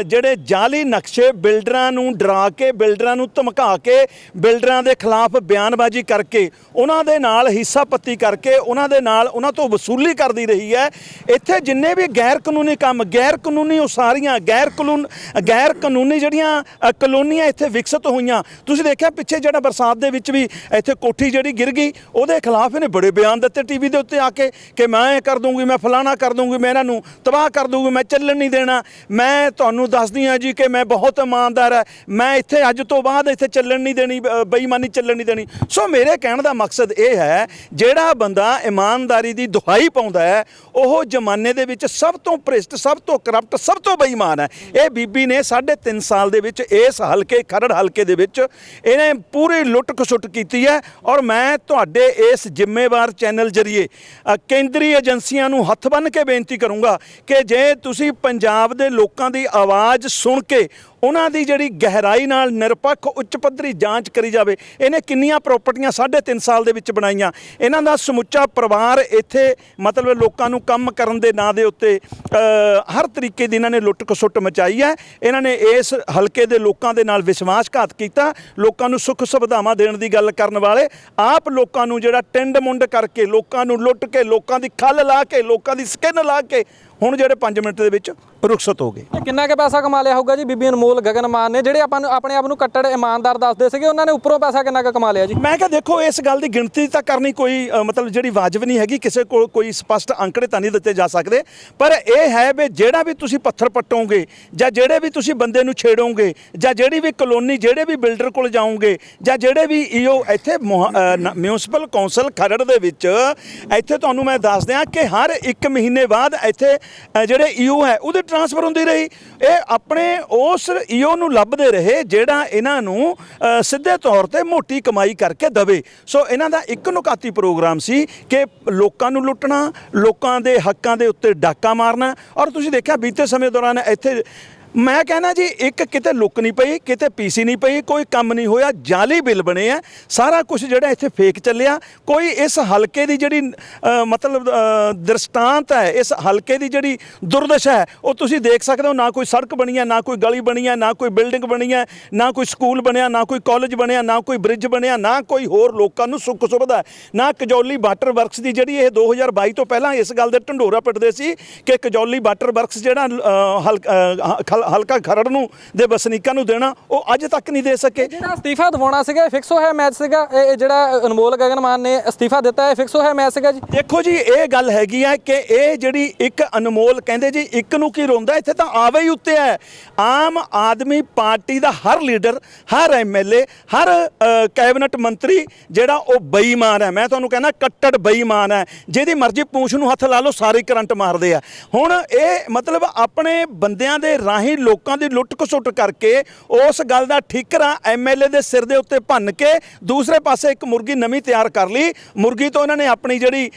ਜਿਹੜੇ ਜਾਲੀ ਨਕਸ਼ੇ ਬਿਲਡਰਾਂ ਨੂੰ ਡਰਾ ਕੇ ਬਿਲਡਰਾਂ ਨੂੰ ਧਮਕਾ ਕੇ ਬਿਲਡਰਾਂ ਦੇ ਖਿਲਾਫ ਬਿਆਨਬਾਜ਼ੀ ਕਰਕੇ ਉਹਨਾਂ ਦੇ ਨਾਲ ਹਿੱਸਾ ਪੱਤੀ ਕਰਕੇ ਉਹਨਾਂ ਦੇ ਨਾਲ ਉਹਨਾਂ ਤੋਂ ਵਸੂਲੀ ਕਰਦੀ ਰਹੀ ਹੈ। ਇੱਥੇ ਜਿੰਨੇ ਵੀ ਗੈਰ ਕਾਨੂੰਨੀ ਕੰਮ ਗੈਰ ਕਾਨੂੰਨੀ ਉਸਾਰੀਆਂ ਗੈਰ ਕਾਨੂੰਨ ਗੈਰ ਕਾਨੂੰਨੀ ਜਿਹੜੀਆਂ ਕਲੋਨੀਆਂ ਇੱਥੇ ਵਿਕਸਿਤ ਹੋਈਆਂ। ਤੁਸੀਂ ਦੇਖਿਆ ਪਿੱਛੇ ਜਿਹੜਾ ਬਰਸਾਤ ਦੇ ਵਿੱਚ ਵੀ ਇੱਥੇ ਕੋਠੀ ਜਿਹੜੀ ਗਿਰ ਗਈ, ਉਹਦੇ ਖਿਲਾਫ ਇਹਨੇ ਬੜੇ ਬਿਆਨ ਦਿੱਤੇ ਟੀਵੀ ਦੇ ਉੱਤੇ ਆ ਕੇ ਕਿ ਮੈਂ ਇਹ ਕਰ ਦੂੰਗੀ ਮੈਂ ਫਲਾਣਾ ਕਰ ਦੂੰਗੀ ਮੈਂ ਇਹਨਾਂ ਨੂੰ ਤਬਾਹ ਕਰ ਦੂੰਗੀ ਮੈਂ ਚੱਲਣ ਨਹੀਂ ਦੇਣਾ। ਮੈਂ ਤੁਹਾਨੂੰ ਦੱਸਦੀ ਹਾਂ ਜੀ ਕਿ ਮੈਂ ਬਹੁਤ ਇਮਾਨਦਾਰ ਹੈ। ਮੈਂ ਇੱਥੇ ਅੱਜ ਤੋਂ ਬਾਅਦ ਇੱਥੇ ਚੱਲਣ ਨਹੀਂ ਦੇਣੀ ਬੇਈਮਾਨੀ ਚੱਲਣ ਨਹੀਂ ਦੇਣੀ। ਸੋ ਮੇਰੇ ਕਹਿਣ ਦਾ ਮਕਸਦ ਇਹ ਹੈ, ਜਿਹੜਾ ਬੰਦਾ ਇਮਾਨਦਾਰੀ ਦੀ ਦੁਹਾਈ ਪਾਉਂਦਾ ਹੈ, ਉਹ ਜ਼ਮਾਨੇ ਦੇ ਵਿੱਚ ਸਭ ਤੋਂ ਭ੍ਰਿਸ਼ਟ, ਸਭ ਤੋਂ ਕਰਪਟ ਸਭ ਤੋਂ ਬੇਈਮਾਨ ਹੈ। ਇਹ ਬੀਬੀ ਨੇ 3.5 ਸਾਲ ਦੇ ਵਿੱਚ ਇਸ ਹਲਕੇ, ਖਰੜ ਹਲਕੇ ਦੇ ਵਿੱਚ ਇਹਨੇ ਪੂਰੀ ਲੁੱਟ ਖਸੁੱਟ ਕੀਤੀ ਹੈ ਔਰ ਮੈਂ ਤੁਹਾਡੇ ਇਸ ਜ਼ਿੰਮੇਵਾਰ ਚੈਨਲ ਜਰੀਏ ਕੇਂਦਰੀ ਏਜੰਸੀਆਂ ਨੂੰ ਹੱਥ ਬੰਨ੍ਹ ਕੇ ਬੇਨਤੀ ਕਰੂੰਗਾ ਕਿ ਜੇ ਤੁਸੀਂ ਪੰਜਾਬ ਦੇ ਲੋਕਾਂ ਦੀ ਆਵਾਜ਼ ਸੁਣ ਕੇ ਉਹਨਾਂ ਦੀ ਜਿਹੜੀ ਗਹਿਰਾਈ ਨਾਲ ਨਿਰਪੱਖ ਉੱਚ ਪੱਧਰੀ ਜਾਂਚ ਕਰੀ ਜਾਵੇ, ਇਹਨੇ ਕਿੰਨੀਆਂ ਪ੍ਰਾਪਰਟੀਆਂ 3.5 ਸਾਲ ਦੇ ਵਿੱਚ ਬਣਾਈਆਂ? ਇਹਨਾਂ ਦਾ ਸਮੁੱਚਾ ਪਰਿਵਾਰ ਇੱਥੇ ਮਤਲਬ ਲੋਕਾਂ ਨੂੰ ਕੰਮ ਕਰਨ ਦੇ ਨਾਂ ਦੇ ਉੱਤੇ ਹਰ ਤਰੀਕੇ ਦੀ ਇਹਨਾਂ ਨੇ ਲੁੱਟ ਖਸੁੱਟ ਮਚਾਈ ਹੈ। ਇਹਨਾਂ ਨੇ ਇਸ ਹਲਕੇ ਦੇ ਲੋਕਾਂ ਦੇ ਨਾਲ ਵਿਸ਼ਵਾਸਘਾਤ ਕੀਤਾ, ਲੋਕਾਂ ਨੂੰ ਸੁੱਖ ਸੁਵਿਧਾਵਾਂ ਦੇਣ ਦੀ ਗੱਲ ਕਰਨ ਵਾਲੇ, ਆਪ ਲੋਕਾਂ ਨੂੰ ਜਿਹੜਾ ਟਿੰਡ ਮੁੰਡ ਕਰਕੇ ਲੋਕਾਂ ਨੂੰ ਲੁੱਟ ਕੇ, ਲੋਕਾਂ ਦੀ ਖੱਲ ਲਾ ਕੇ, ਲੋਕਾਂ ਦੀ ਸਕਿਨ ਲਾ ਕੇ ਹੁਣ ਜਿਹੜੇ 5 ਮਿੰਟ ਦੇ ਵਿੱਚ ਰੁਖਸਤ ਹੋ ਗਏ। ਕਿੰਨਾ ਕੁ ਪੈਸਾ ਕਮਾ ਲਿਆ ਹੋਊਗਾ ਜੀ? ਬੀਬੀ ਅਨਮੋਲ ਗਗਨਮਾਨ ਨੇ ਜਿਹੜੇ ਆਪਾਂ ਨੂੰ ਆਪਣੇ ਆਪ ਨੂੰ ਕੱਟੜ ਇਮਾਨਦਾਰ ਦੱਸਦੇ ਸੀਗੇ ਉਹਨਾਂ ਨੇ ਉੱਪਰੋਂ ਪੈਸਾ ਕਿੰਨਾ ਕੁ ਕਮਾ ਲਿਆ ਜੀ? ਮੈਂ ਕਿਹਾ ਦੇਖੋ ਇਸ ਗੱਲ ਦੀ ਗਿਣਤੀ ਤਾਂ ਕਰਨੀ ਕੋਈ ਮਤਲਬ ਜਿਹੜੀ ਵਾਜਬ ਨਹੀਂ ਹੈਗੀ ਕਿਸੇ ਕੋਲ ਕੋਈ ਸਪਸ਼ਟ ਅੰਕੜੇ ਤਾਂ ਨਹੀਂ ਦਿੱਤੇ ਜਾ ਸਕਦੇ। ਪਰ ਇਹ ਹੈ ਵੀ ਜਿਹੜਾ ਵੀ ਤੁਸੀਂ ਪੱਥਰ ਪੱਟੋਗੇ ਜਾਂ ਜਿਹੜੇ ਵੀ ਤੁਸੀਂ ਬੰਦੇ ਨੂੰ ਛੇੜੋਗੇ ਜਾਂ ਜਿਹੜੀ ਵੀ ਕਲੋਨੀ ਜਿਹੜੇ ਵੀ ਬਿਲਡਰ ਕੋਲ ਜਾਓਗੇ ਜਾਂ ਜਿਹੜੇ ਵੀ ਈਓ ਇੱਥੇ ਮਿਊਨਿਸਪਲ ਕੌਂਸਲ ਖਰੜ ਦੇ ਵਿੱਚ ਇੱਥੇ ਤੁਹਾਨੂੰ ਮੈਂ ਦੱਸ ਦਿਆਂ ਕਿ ਹਰ 1 ਮਹੀਨੇ ਬਾਅਦ ਇੱਥੇ ਅ, ਜਿਹੜੇ ਈਓ ਹੈ ਉਹਦੀ ਟਰਾਂਸਫਰ ਹੁੰਦੀ ਰਹੀ। ਇਹ ਆਪਣੇ ਉਸ ਈਓ ਨੂੰ ਲੱਭਦੇ ਰਹੇ ਜਿਹੜਾ ਇਹਨਾਂ ਨੂੰ ਅ, ਸਿੱਧੇ ਤੌਰ ਤੇ ਮੋਟੀ ਕਮਾਈ ਕਰਕੇ ਦਵੇ। ਸੋ ਇਹਨਾਂ ਦਾ ਇੱਕ ਨੁਕਾਤੀ ਪ੍ਰੋਗਰਾਮ ਸੀ ਕਿ ਲੋਕਾਂ ਨੂੰ ਲੁੱਟਣਾ ਲੋਕਾਂ ਦੇ ਹੱਕਾਂ ਦੇ ਉੱਤੇ ਡਾਕਾ ਮਾਰਨਾ। ਔਰ ਤੁਸੀਂ ਦੇਖਿਆ ਬੀਤੇ ਸਮੇਂ ਦੌਰਾਨ ਇੱਥੇ ਮੈਂ ਕਹਿੰਦਾ ਜੀ ਇੱਕ ਕਿਤੇ ਲੁੱਕ ਨਹੀਂ ਪਈ ਕਿਤੇ ਪੀਸੀ ਨਹੀਂ ਪਈ ਕੋਈ ਕੰਮ ਨਹੀਂ ਹੋਇਆ ਜਾਲੀ ਬਿੱਲ ਬਣੇ ਆ। ਸਾਰਾ ਕੁਝ ਜਿਹੜਾ ਇੱਥੇ ਫੇਕ ਚੱਲਿਆ। ਕੋਈ ਇਸ ਹਲਕੇ ਦੀ ਜਿਹੜੀ ਅ, ਮਤਲਬ ਅ, ਦ੍ਰਿਸ਼ਟਾਂਤ ਹੈ ਇਸ ਹਲਕੇ ਦੀ ਜਿਹੜੀ ਦੁਰਦਸ਼ਾ ਹੈ ਉਹ ਤੁਸੀਂ ਦੇਖ ਸਕਦੇ ਹੋ ਨਾ ਕੋਈ ਸੜਕ ਬਣੀ ਹੈ ਨਾ ਕੋਈ ਗਲੀ ਬਣੀ ਹੈ ਨਾ ਕੋਈ ਬਿਲਡਿੰਗ ਬਣੀ ਹੈ ਨਾ ਕੋਈ ਸਕੂਲ ਬਣਿਆ ਨਾ ਕੋਈ ਕਾਲਜ ਬਣਿਆ ਨਾ ਕੋਈ ਬ੍ਰਿਜ ਬਣਿਆ ਨਾ ਕੋਈ ਹੋਰ ਲੋਕਾਂ ਨੂੰ ਸੁੱਖ ਸੁਵਿਧਾ ਨਾ ਕਜੌਲੀ ਵਾਟਰ ਵਰਕਸ ਦੀ ਜਿਹੜੀ ਇਹ 2022 ਤੋਂ ਪਹਿਲਾਂ ਇਸ ਗੱਲ ਦੇ ਢੰਡੋਰਾ ਪਿੱਟਦੇ ਸੀ ਕਿ ਕਜੌਲੀ ਵਾਟਰ ਵਰਕਸ ਜਿਹੜਾ ਅ, ਹਲ- ਅ, ਹ- ਹਲਕਾ ਖਰੜ ਨੂੰ ਦੇ ਵਸਨੀਕਾਂ ਨੂੰ ਦੇਣਾ ਉਹ ਅੱਜ ਤੱਕ ਨਹੀਂ ਦੇ ਸਕੇ। ਜਿਹੜਾ ਅਸਤੀਫਾ ਦਿਵਾਉਣਾ ਸੀਗਾ ਇਹ ਫਿਕਸ ਹੋਇਆ ਮੈਚ ਸੀਗਾ। ਇਹ ਜਿਹੜਾ ਅਨਮੋਲ ਗਗਨ ਮਾਨ ਨੇ ਅਸਤੀਫਾ ਦਿੱਤਾ ਇਹ ਫਿਕਸ ਹੋਇਆ ਮੈਚ ਸੀਗਾ ਜੀ। ਦੇਖੋ ਜੀ ਇਹ ਗੱਲ ਹੈਗੀ ਹੈ ਕਿ ਇਹ ਜਿਹੜੀ ਇੱਕ ਅਨਮੋਲ ਕਹਿੰਦੇ ਜੀ ਇੱਕ ਨੂੰ ਕੀ ਰੋਂਦਾ ਇੱਥੇ ਤਾਂ ਆਵੇ ਹੀ ਉੱਤੇ ਹੈ। ਆਮ ਆਦਮੀ ਪਾਰਟੀ ਦਾ ਹਰ ਲੀਡਰ ਹਰ ਐਮਐਲਏ ਹਰ ਕੈਬਨਿਟ ਮੰਤਰੀ ਜਿਹੜਾ ਉਹ ਬੇਈਮਾਨ ਹੈ। ਮੈਂ ਤੁਹਾਨੂੰ ਕਹਿੰਦਾ ਕੱਟੜ ਬੇਈਮਾਨ ਹੈ। ਜਿਹਦੀ ਮਰਜ਼ੀ ਪੂੰਛ ਨੂੰ ਹੱਥ ਲਾ ਲਓ ਸਾਰੇ ਕਰੰਟ ਮਾਰਦੇ ਆ। ਹੁਣ ਇਹ ਮਤਲਬ ਆਪਣੇ ਬੰਦਿਆਂ ਦੇ ਰਾਹੀਂ ਲੋਕਾਂ ਦੀ ਲੁੱਟ ਖਸੁੱਟ ਕਰਕੇ ਉਸ ਗੱਲ ਦਾ ਠੀਕਰਾ ਐਮਐਲਏ ਦੇ ਸਿਰ ਦੇ ਉੱਤੇ ਭੰਨ ਕੇ ਦੂਸਰੇ ਪਾਸੇ ਇੱਕ ਮੁਰਗੀ ਨਵੀਂ ਤਿਆਰ ਕਰ ਲਈ। ਮੁਰਗੀ ਤੋਂ ਇਹਨਾਂ ਨੇ ਆਪਣੀ ਜਿਹੜੀ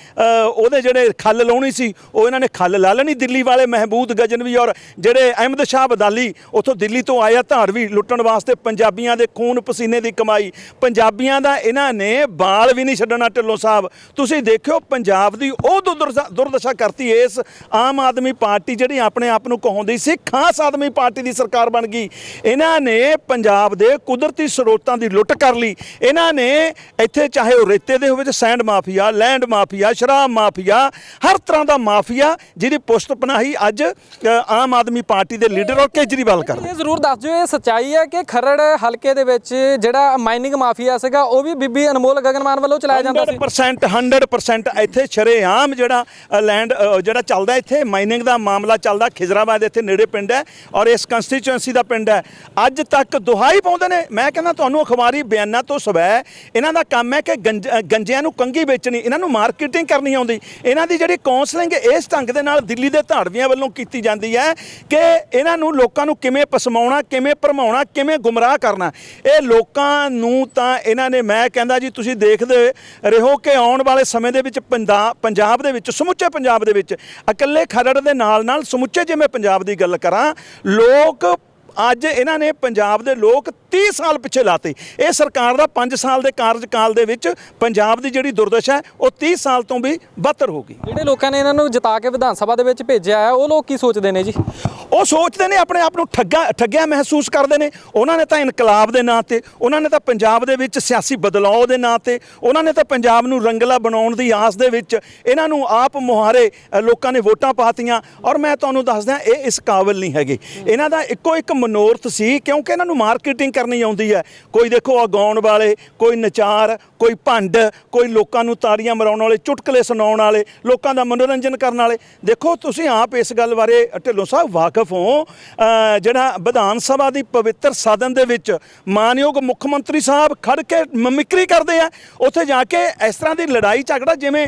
ਉਹਦੇ ਜਿਹੜੇ ਖੱਲ ਲਾਉਣੀ ਸੀ, ਉਹ ਇਹਨਾਂ ਨੇ ਖੱਲ ਲਾ ਲੈਣੀ। ਦਿੱਲੀ ਵਾਲੇ ਮਹਿਬੂਦ ਗਜਨਵੀ ਔਰ ਜਿਹੜੇ ਅਹਿਮਦ ਸ਼ਾਹ ਬਦਾਲੀ ਉੱਥੋਂ ਦਿੱਲੀ ਤੋਂ ਆਇਆ ਧਾੜਵੀ ਲੁੱਟਣ ਵਾਸਤੇ ਪੰਜਾਬੀਆਂ ਦੇ ਖੂਨ ਪਸੀਨੇ ਦੀ ਕਮਾਈ। ਪੰਜਾਬੀਆਂ ਦਾ ਇਹਨਾਂ ਨੇ ਬਾਲ ਵੀ ਨਹੀਂ ਛੱਡਣਾ ਢਿੱਲੋਂ ਸਾਹਿਬ। ਤੁਸੀਂ ਦੇਖਿਓ, ਪੰਜਾਬ ਦੀ ਉਹ ਦੁਰਦਸ਼ਾ ਦੁਰਦਸ਼ਾ ਕਰਤੀ ਇਸ ਆਮ ਆਦਮੀ ਪਾਰਟੀ ਜਿਹੜੀ ਆਪਣੇ ਆਪ ਨੂੰ ਕਹਾਉਂਦੀ ਸੀ, ਖਾਸ ਆਦਮੀ ਪਾਰਟੀ ਦੀ ਸਰਕਾਰ ਬਣ ਗਈ। ਇਹਨਾਂ ਨੇ ਪੰਜਾਬ ਦੇ ਕੁਦਰਤੀ ਸਰੋਤਾਂ ਦੀ ਲੁੱਟ ਕਰ ਲਈ। ਇਹਨਾਂ ਨੇ ਇੱਥੇ ਚਾਹੇ ਉਹ ਰੇਤੇ ਦੇ ਹੋਵੇ ਤੇ ਸੈਂਡ ਮਾਫੀਆ ਲੈਂਡ ਮਾਫੀਆ ਸ਼ਰਾਬ ਮਾਫੀਆ ਹਰ ਤਰ੍ਹਾਂ ਦਾ ਮਾਫੀਆ ਜਿਹਦੀ ਪੁਸ਼ਤ ਪਨਾਹੀ ਅੱਜ ਆਮ ਆਦਮੀ ਪਾਰਟੀ ਦੇ ਲੀਡਰ ਔਰ ਕੇਜਰੀਵਾਲ ਕਰਦੇ ਇਹ ਜ਼ਰੂਰ ਦੱਸ ਦਿਓ ਇਹ ਸੱਚਾਈ ਹੈ ਕਿ ਖਰੜ ਹਲਕੇ ਦੇ ਵਿੱਚ ਜਿਹੜਾ ਮਾਈਨਿੰਗ ਮਾਫੀਆ ਸੀਗਾ ਉਹ ਵੀ ਬੀਬੀ ਅਨਮੋਲ ਗਗਨ ਮਾਨ ਵੱਲੋਂ ਚਲਾਇਆ ਜਾਂਦਾ ਸੀ। 100% 100% ਇੱਥੇ ਸ਼ਰੇਆਮ ਜਿਹੜਾ ਲੈਂਡ ਜਿਹੜਾ ਚੱਲਦਾ ਇੱਥੇ ਮਾਈਨਿੰਗ ਦਾ ਮਾਮਲਾ ਚੱਲਦਾ ਖਿਜ਼ਰਾਬਾਦ ਇੱਥੇ ਨੇੜੇ ਪਿੰਡ ਹੈ। ਔਰ ਇਸ ਕੰਸਟੀਚੁਐਂਸੀ ਦਾ ਪਿੰਡ ਹੈ। ਅੱਜ ਤੱਕ ਦੁਹਾਈ ਪਾਉਂਦੇ ਨੇ। ਮੈਂ ਕਹਿੰਦਾ ਤੁਹਾਨੂੰ ਅਖਬਾਰੀ ਬਿਆਨਾਂ ਤੋਂ ਸਵੈ, ਇਹਨਾਂ ਦਾ ਕੰਮ ਹੈ ਕਿ ਗੰਜ- ਗੰਜਿਆਂ ਨੂੰ ਕੰਗੀ ਵੇਚਣੀ, ਇਹਨਾਂ ਨੂੰ ਮਾਰਕੀਟਿੰਗ ਕਰਨੀ ਆਉਂਦੀ। ਇਹਨਾਂ ਦੀ ਜਿਹੜੀ ਕਾਉਂਸਲਿੰਗ ਇਸ ਢੰਗ ਦੇ ਨਾਲ ਦਿੱਲੀ ਦੇ ਧਾੜਵੀਆਂ ਵੱਲੋਂ ਕੀਤੀ ਜਾਂਦੀ ਹੈ ਕਿ ਇਹਨਾਂ ਨੂੰ ਲੋਕਾਂ ਨੂੰ ਕਿਵੇਂ ਪਸਮਾਉਣਾ, ਕਿਵੇਂ ਭਰਮਾਉਣਾ, ਕਿਵੇਂ ਗੁੰਮਰਾਹ ਕਰਨਾ। ਇਹ ਲੋਕਾਂ ਨੂੰ ਤਾਂ ਇਹਨਾਂ ਨੇ, ਮੈਂ ਕਹਿੰਦਾ ਜੀ, ਤੁਸੀਂ ਦੇਖਦੇ ਰਹੋ ਕਿ ਆਉਣ ਵਾਲੇ ਸਮੇਂ ਦੇ ਵਿੱਚ ਪੰਜਾਬ ਦੇ ਵਿੱਚ, ਸਮੁੱਚੇ ਪੰਜਾਬ ਦੇ ਵਿੱਚ, ਇਕੱਲੇ ਖਰੜ ਦੇ ਨਾਲ ਨਾਲ ਸਮੁੱਚੇ ਜੇ ਮੈਂ ਪੰਜਾਬ ਦੀ ਗੱਲ ਕਰਾਂ ਲੋਕ ਅੱਜ ਇਹਨਾਂ ਨੇ ਪੰਜਾਬ ਦੇ ਲੋਕ 30 ਸਾਲ ਪਿੱਛੇ ਲਾਤੇ। ਇਹ ਸਰਕਾਰ ਦਾ 5 ਸਾਲ ਦੇ ਕਾਰਜਕਾਲ ਦੇ ਵਿੱਚ ਪੰਜਾਬ ਦੀ ਜਿਹੜੀ ਦੁਰਦਸ਼ਾ ਹੈ, ਉਹ 30 ਸਾਲ ਤੋਂ ਵੀ ਬਦਤਰ ਹੋ ਗਈ। ਜਿਹੜੇ ਲੋਕਾਂ ਨੇ ਇਹਨਾਂ ਨੂੰ ਜਿਤਾ ਕੇ ਵਿਧਾਨ ਸਭਾ ਦੇ ਵਿੱਚ ਭੇਜਿਆ ਹੈ, ਉਹ ਲੋਕ ਕੀ ਸੋਚਦੇ ਨੇ ਜੀ? ਉਹ ਸੋਚਦੇ ਨੇ, ਆਪਣੇ ਆਪ ਨੂੰ ਠੱਗਾ, ਠੱਗਿਆ ਮਹਿਸੂਸ ਕਰਦੇ ਨੇ। ਉਹਨਾਂ ਨੇ ਤਾਂ ਇਨਕਲਾਬ ਦੇ ਨਾਂ ਤੇ, ਉਹਨਾਂ ਨੇ ਤਾਂ ਪੰਜਾਬ ਦੇ ਵਿੱਚ ਸਿਆਸੀ ਬਦਲਾਅ ਦੇ ਨਾਂ ਤੇ, ਉਹਨਾਂ ਨੇ ਤਾਂ ਪੰਜਾਬ ਨੂੰ ਰੰਗਲਾ ਬਣਾਉਣ ਦੀ ਆਸ ਦੇ ਵਿੱਚ ਇਹਨਾਂ ਨੂੰ ਆਪ ਮੁਹਾਰੇ ਲੋਕਾਂ ਨੇ ਵੋਟਾਂ ਪਾਤੀਆਂ। ਔਰ ਮੈਂ ਤੁਹਾਨੂੰ ਦੱਸਦਾ, ਇਹ ਇਸ ਕਾਬਿਲ ਨਹੀਂ ਹੈਗੇ। ਇਹਨਾਂ ਦਾ ਇੱਕੋ ਇੱਕ ਮਨੋਰਥ ਸੀ, ਕਿਉਂਕਿ ਇਹਨਾਂ ਨੂੰ ਮਾਰਕੀਟਿੰਗ ਕਰਨੀ ਆਉਂਦੀ ਹੈ। ਕੋਈ ਦੇਖੋ ਆ ਵਾਲੇ, ਕੋਈ ਨਚਾਰ, ਕੋਈ ਭੰਡ, ਕੋਈ ਲੋਕਾਂ ਨੂੰ ਤਾੜੀਆਂ ਮਰਾਉਣ ਵਾਲੇ, ਚੁਟਕਲੇ ਸੁਣਾਉਣ ਵਾਲੇ, ਲੋਕਾਂ ਦਾ ਮਨੋਰੰਜਨ ਕਰਨ ਵਾਲੇ। ਦੇਖੋ, ਤੁਸੀਂ ਆਪ ਇਸ ਗੱਲ ਬਾਰੇ, ਢਿੱਲੋਂ ਸਾਹਿਬ, ਵਾਕਿਫ ਹੋ ਜਿਹੜਾ ਵਿਧਾਨ ਸਭਾ ਦੀ ਪਵਿੱਤਰ ਸਦਨ ਦੇ ਵਿੱਚ ਮਾਨਯੋਗ ਮੁੱਖ ਮੰਤਰੀ ਸਾਹਿਬ ਖੜ ਕੇ ਮਮਿਕਰੀ ਕਰਦੇ ਆ, ਉੱਥੇ ਜਾ ਕੇ ਇਸ ਤਰ੍ਹਾਂ ਦੀ ਲੜਾਈ ਝਗੜਾ ਜਿਵੇਂ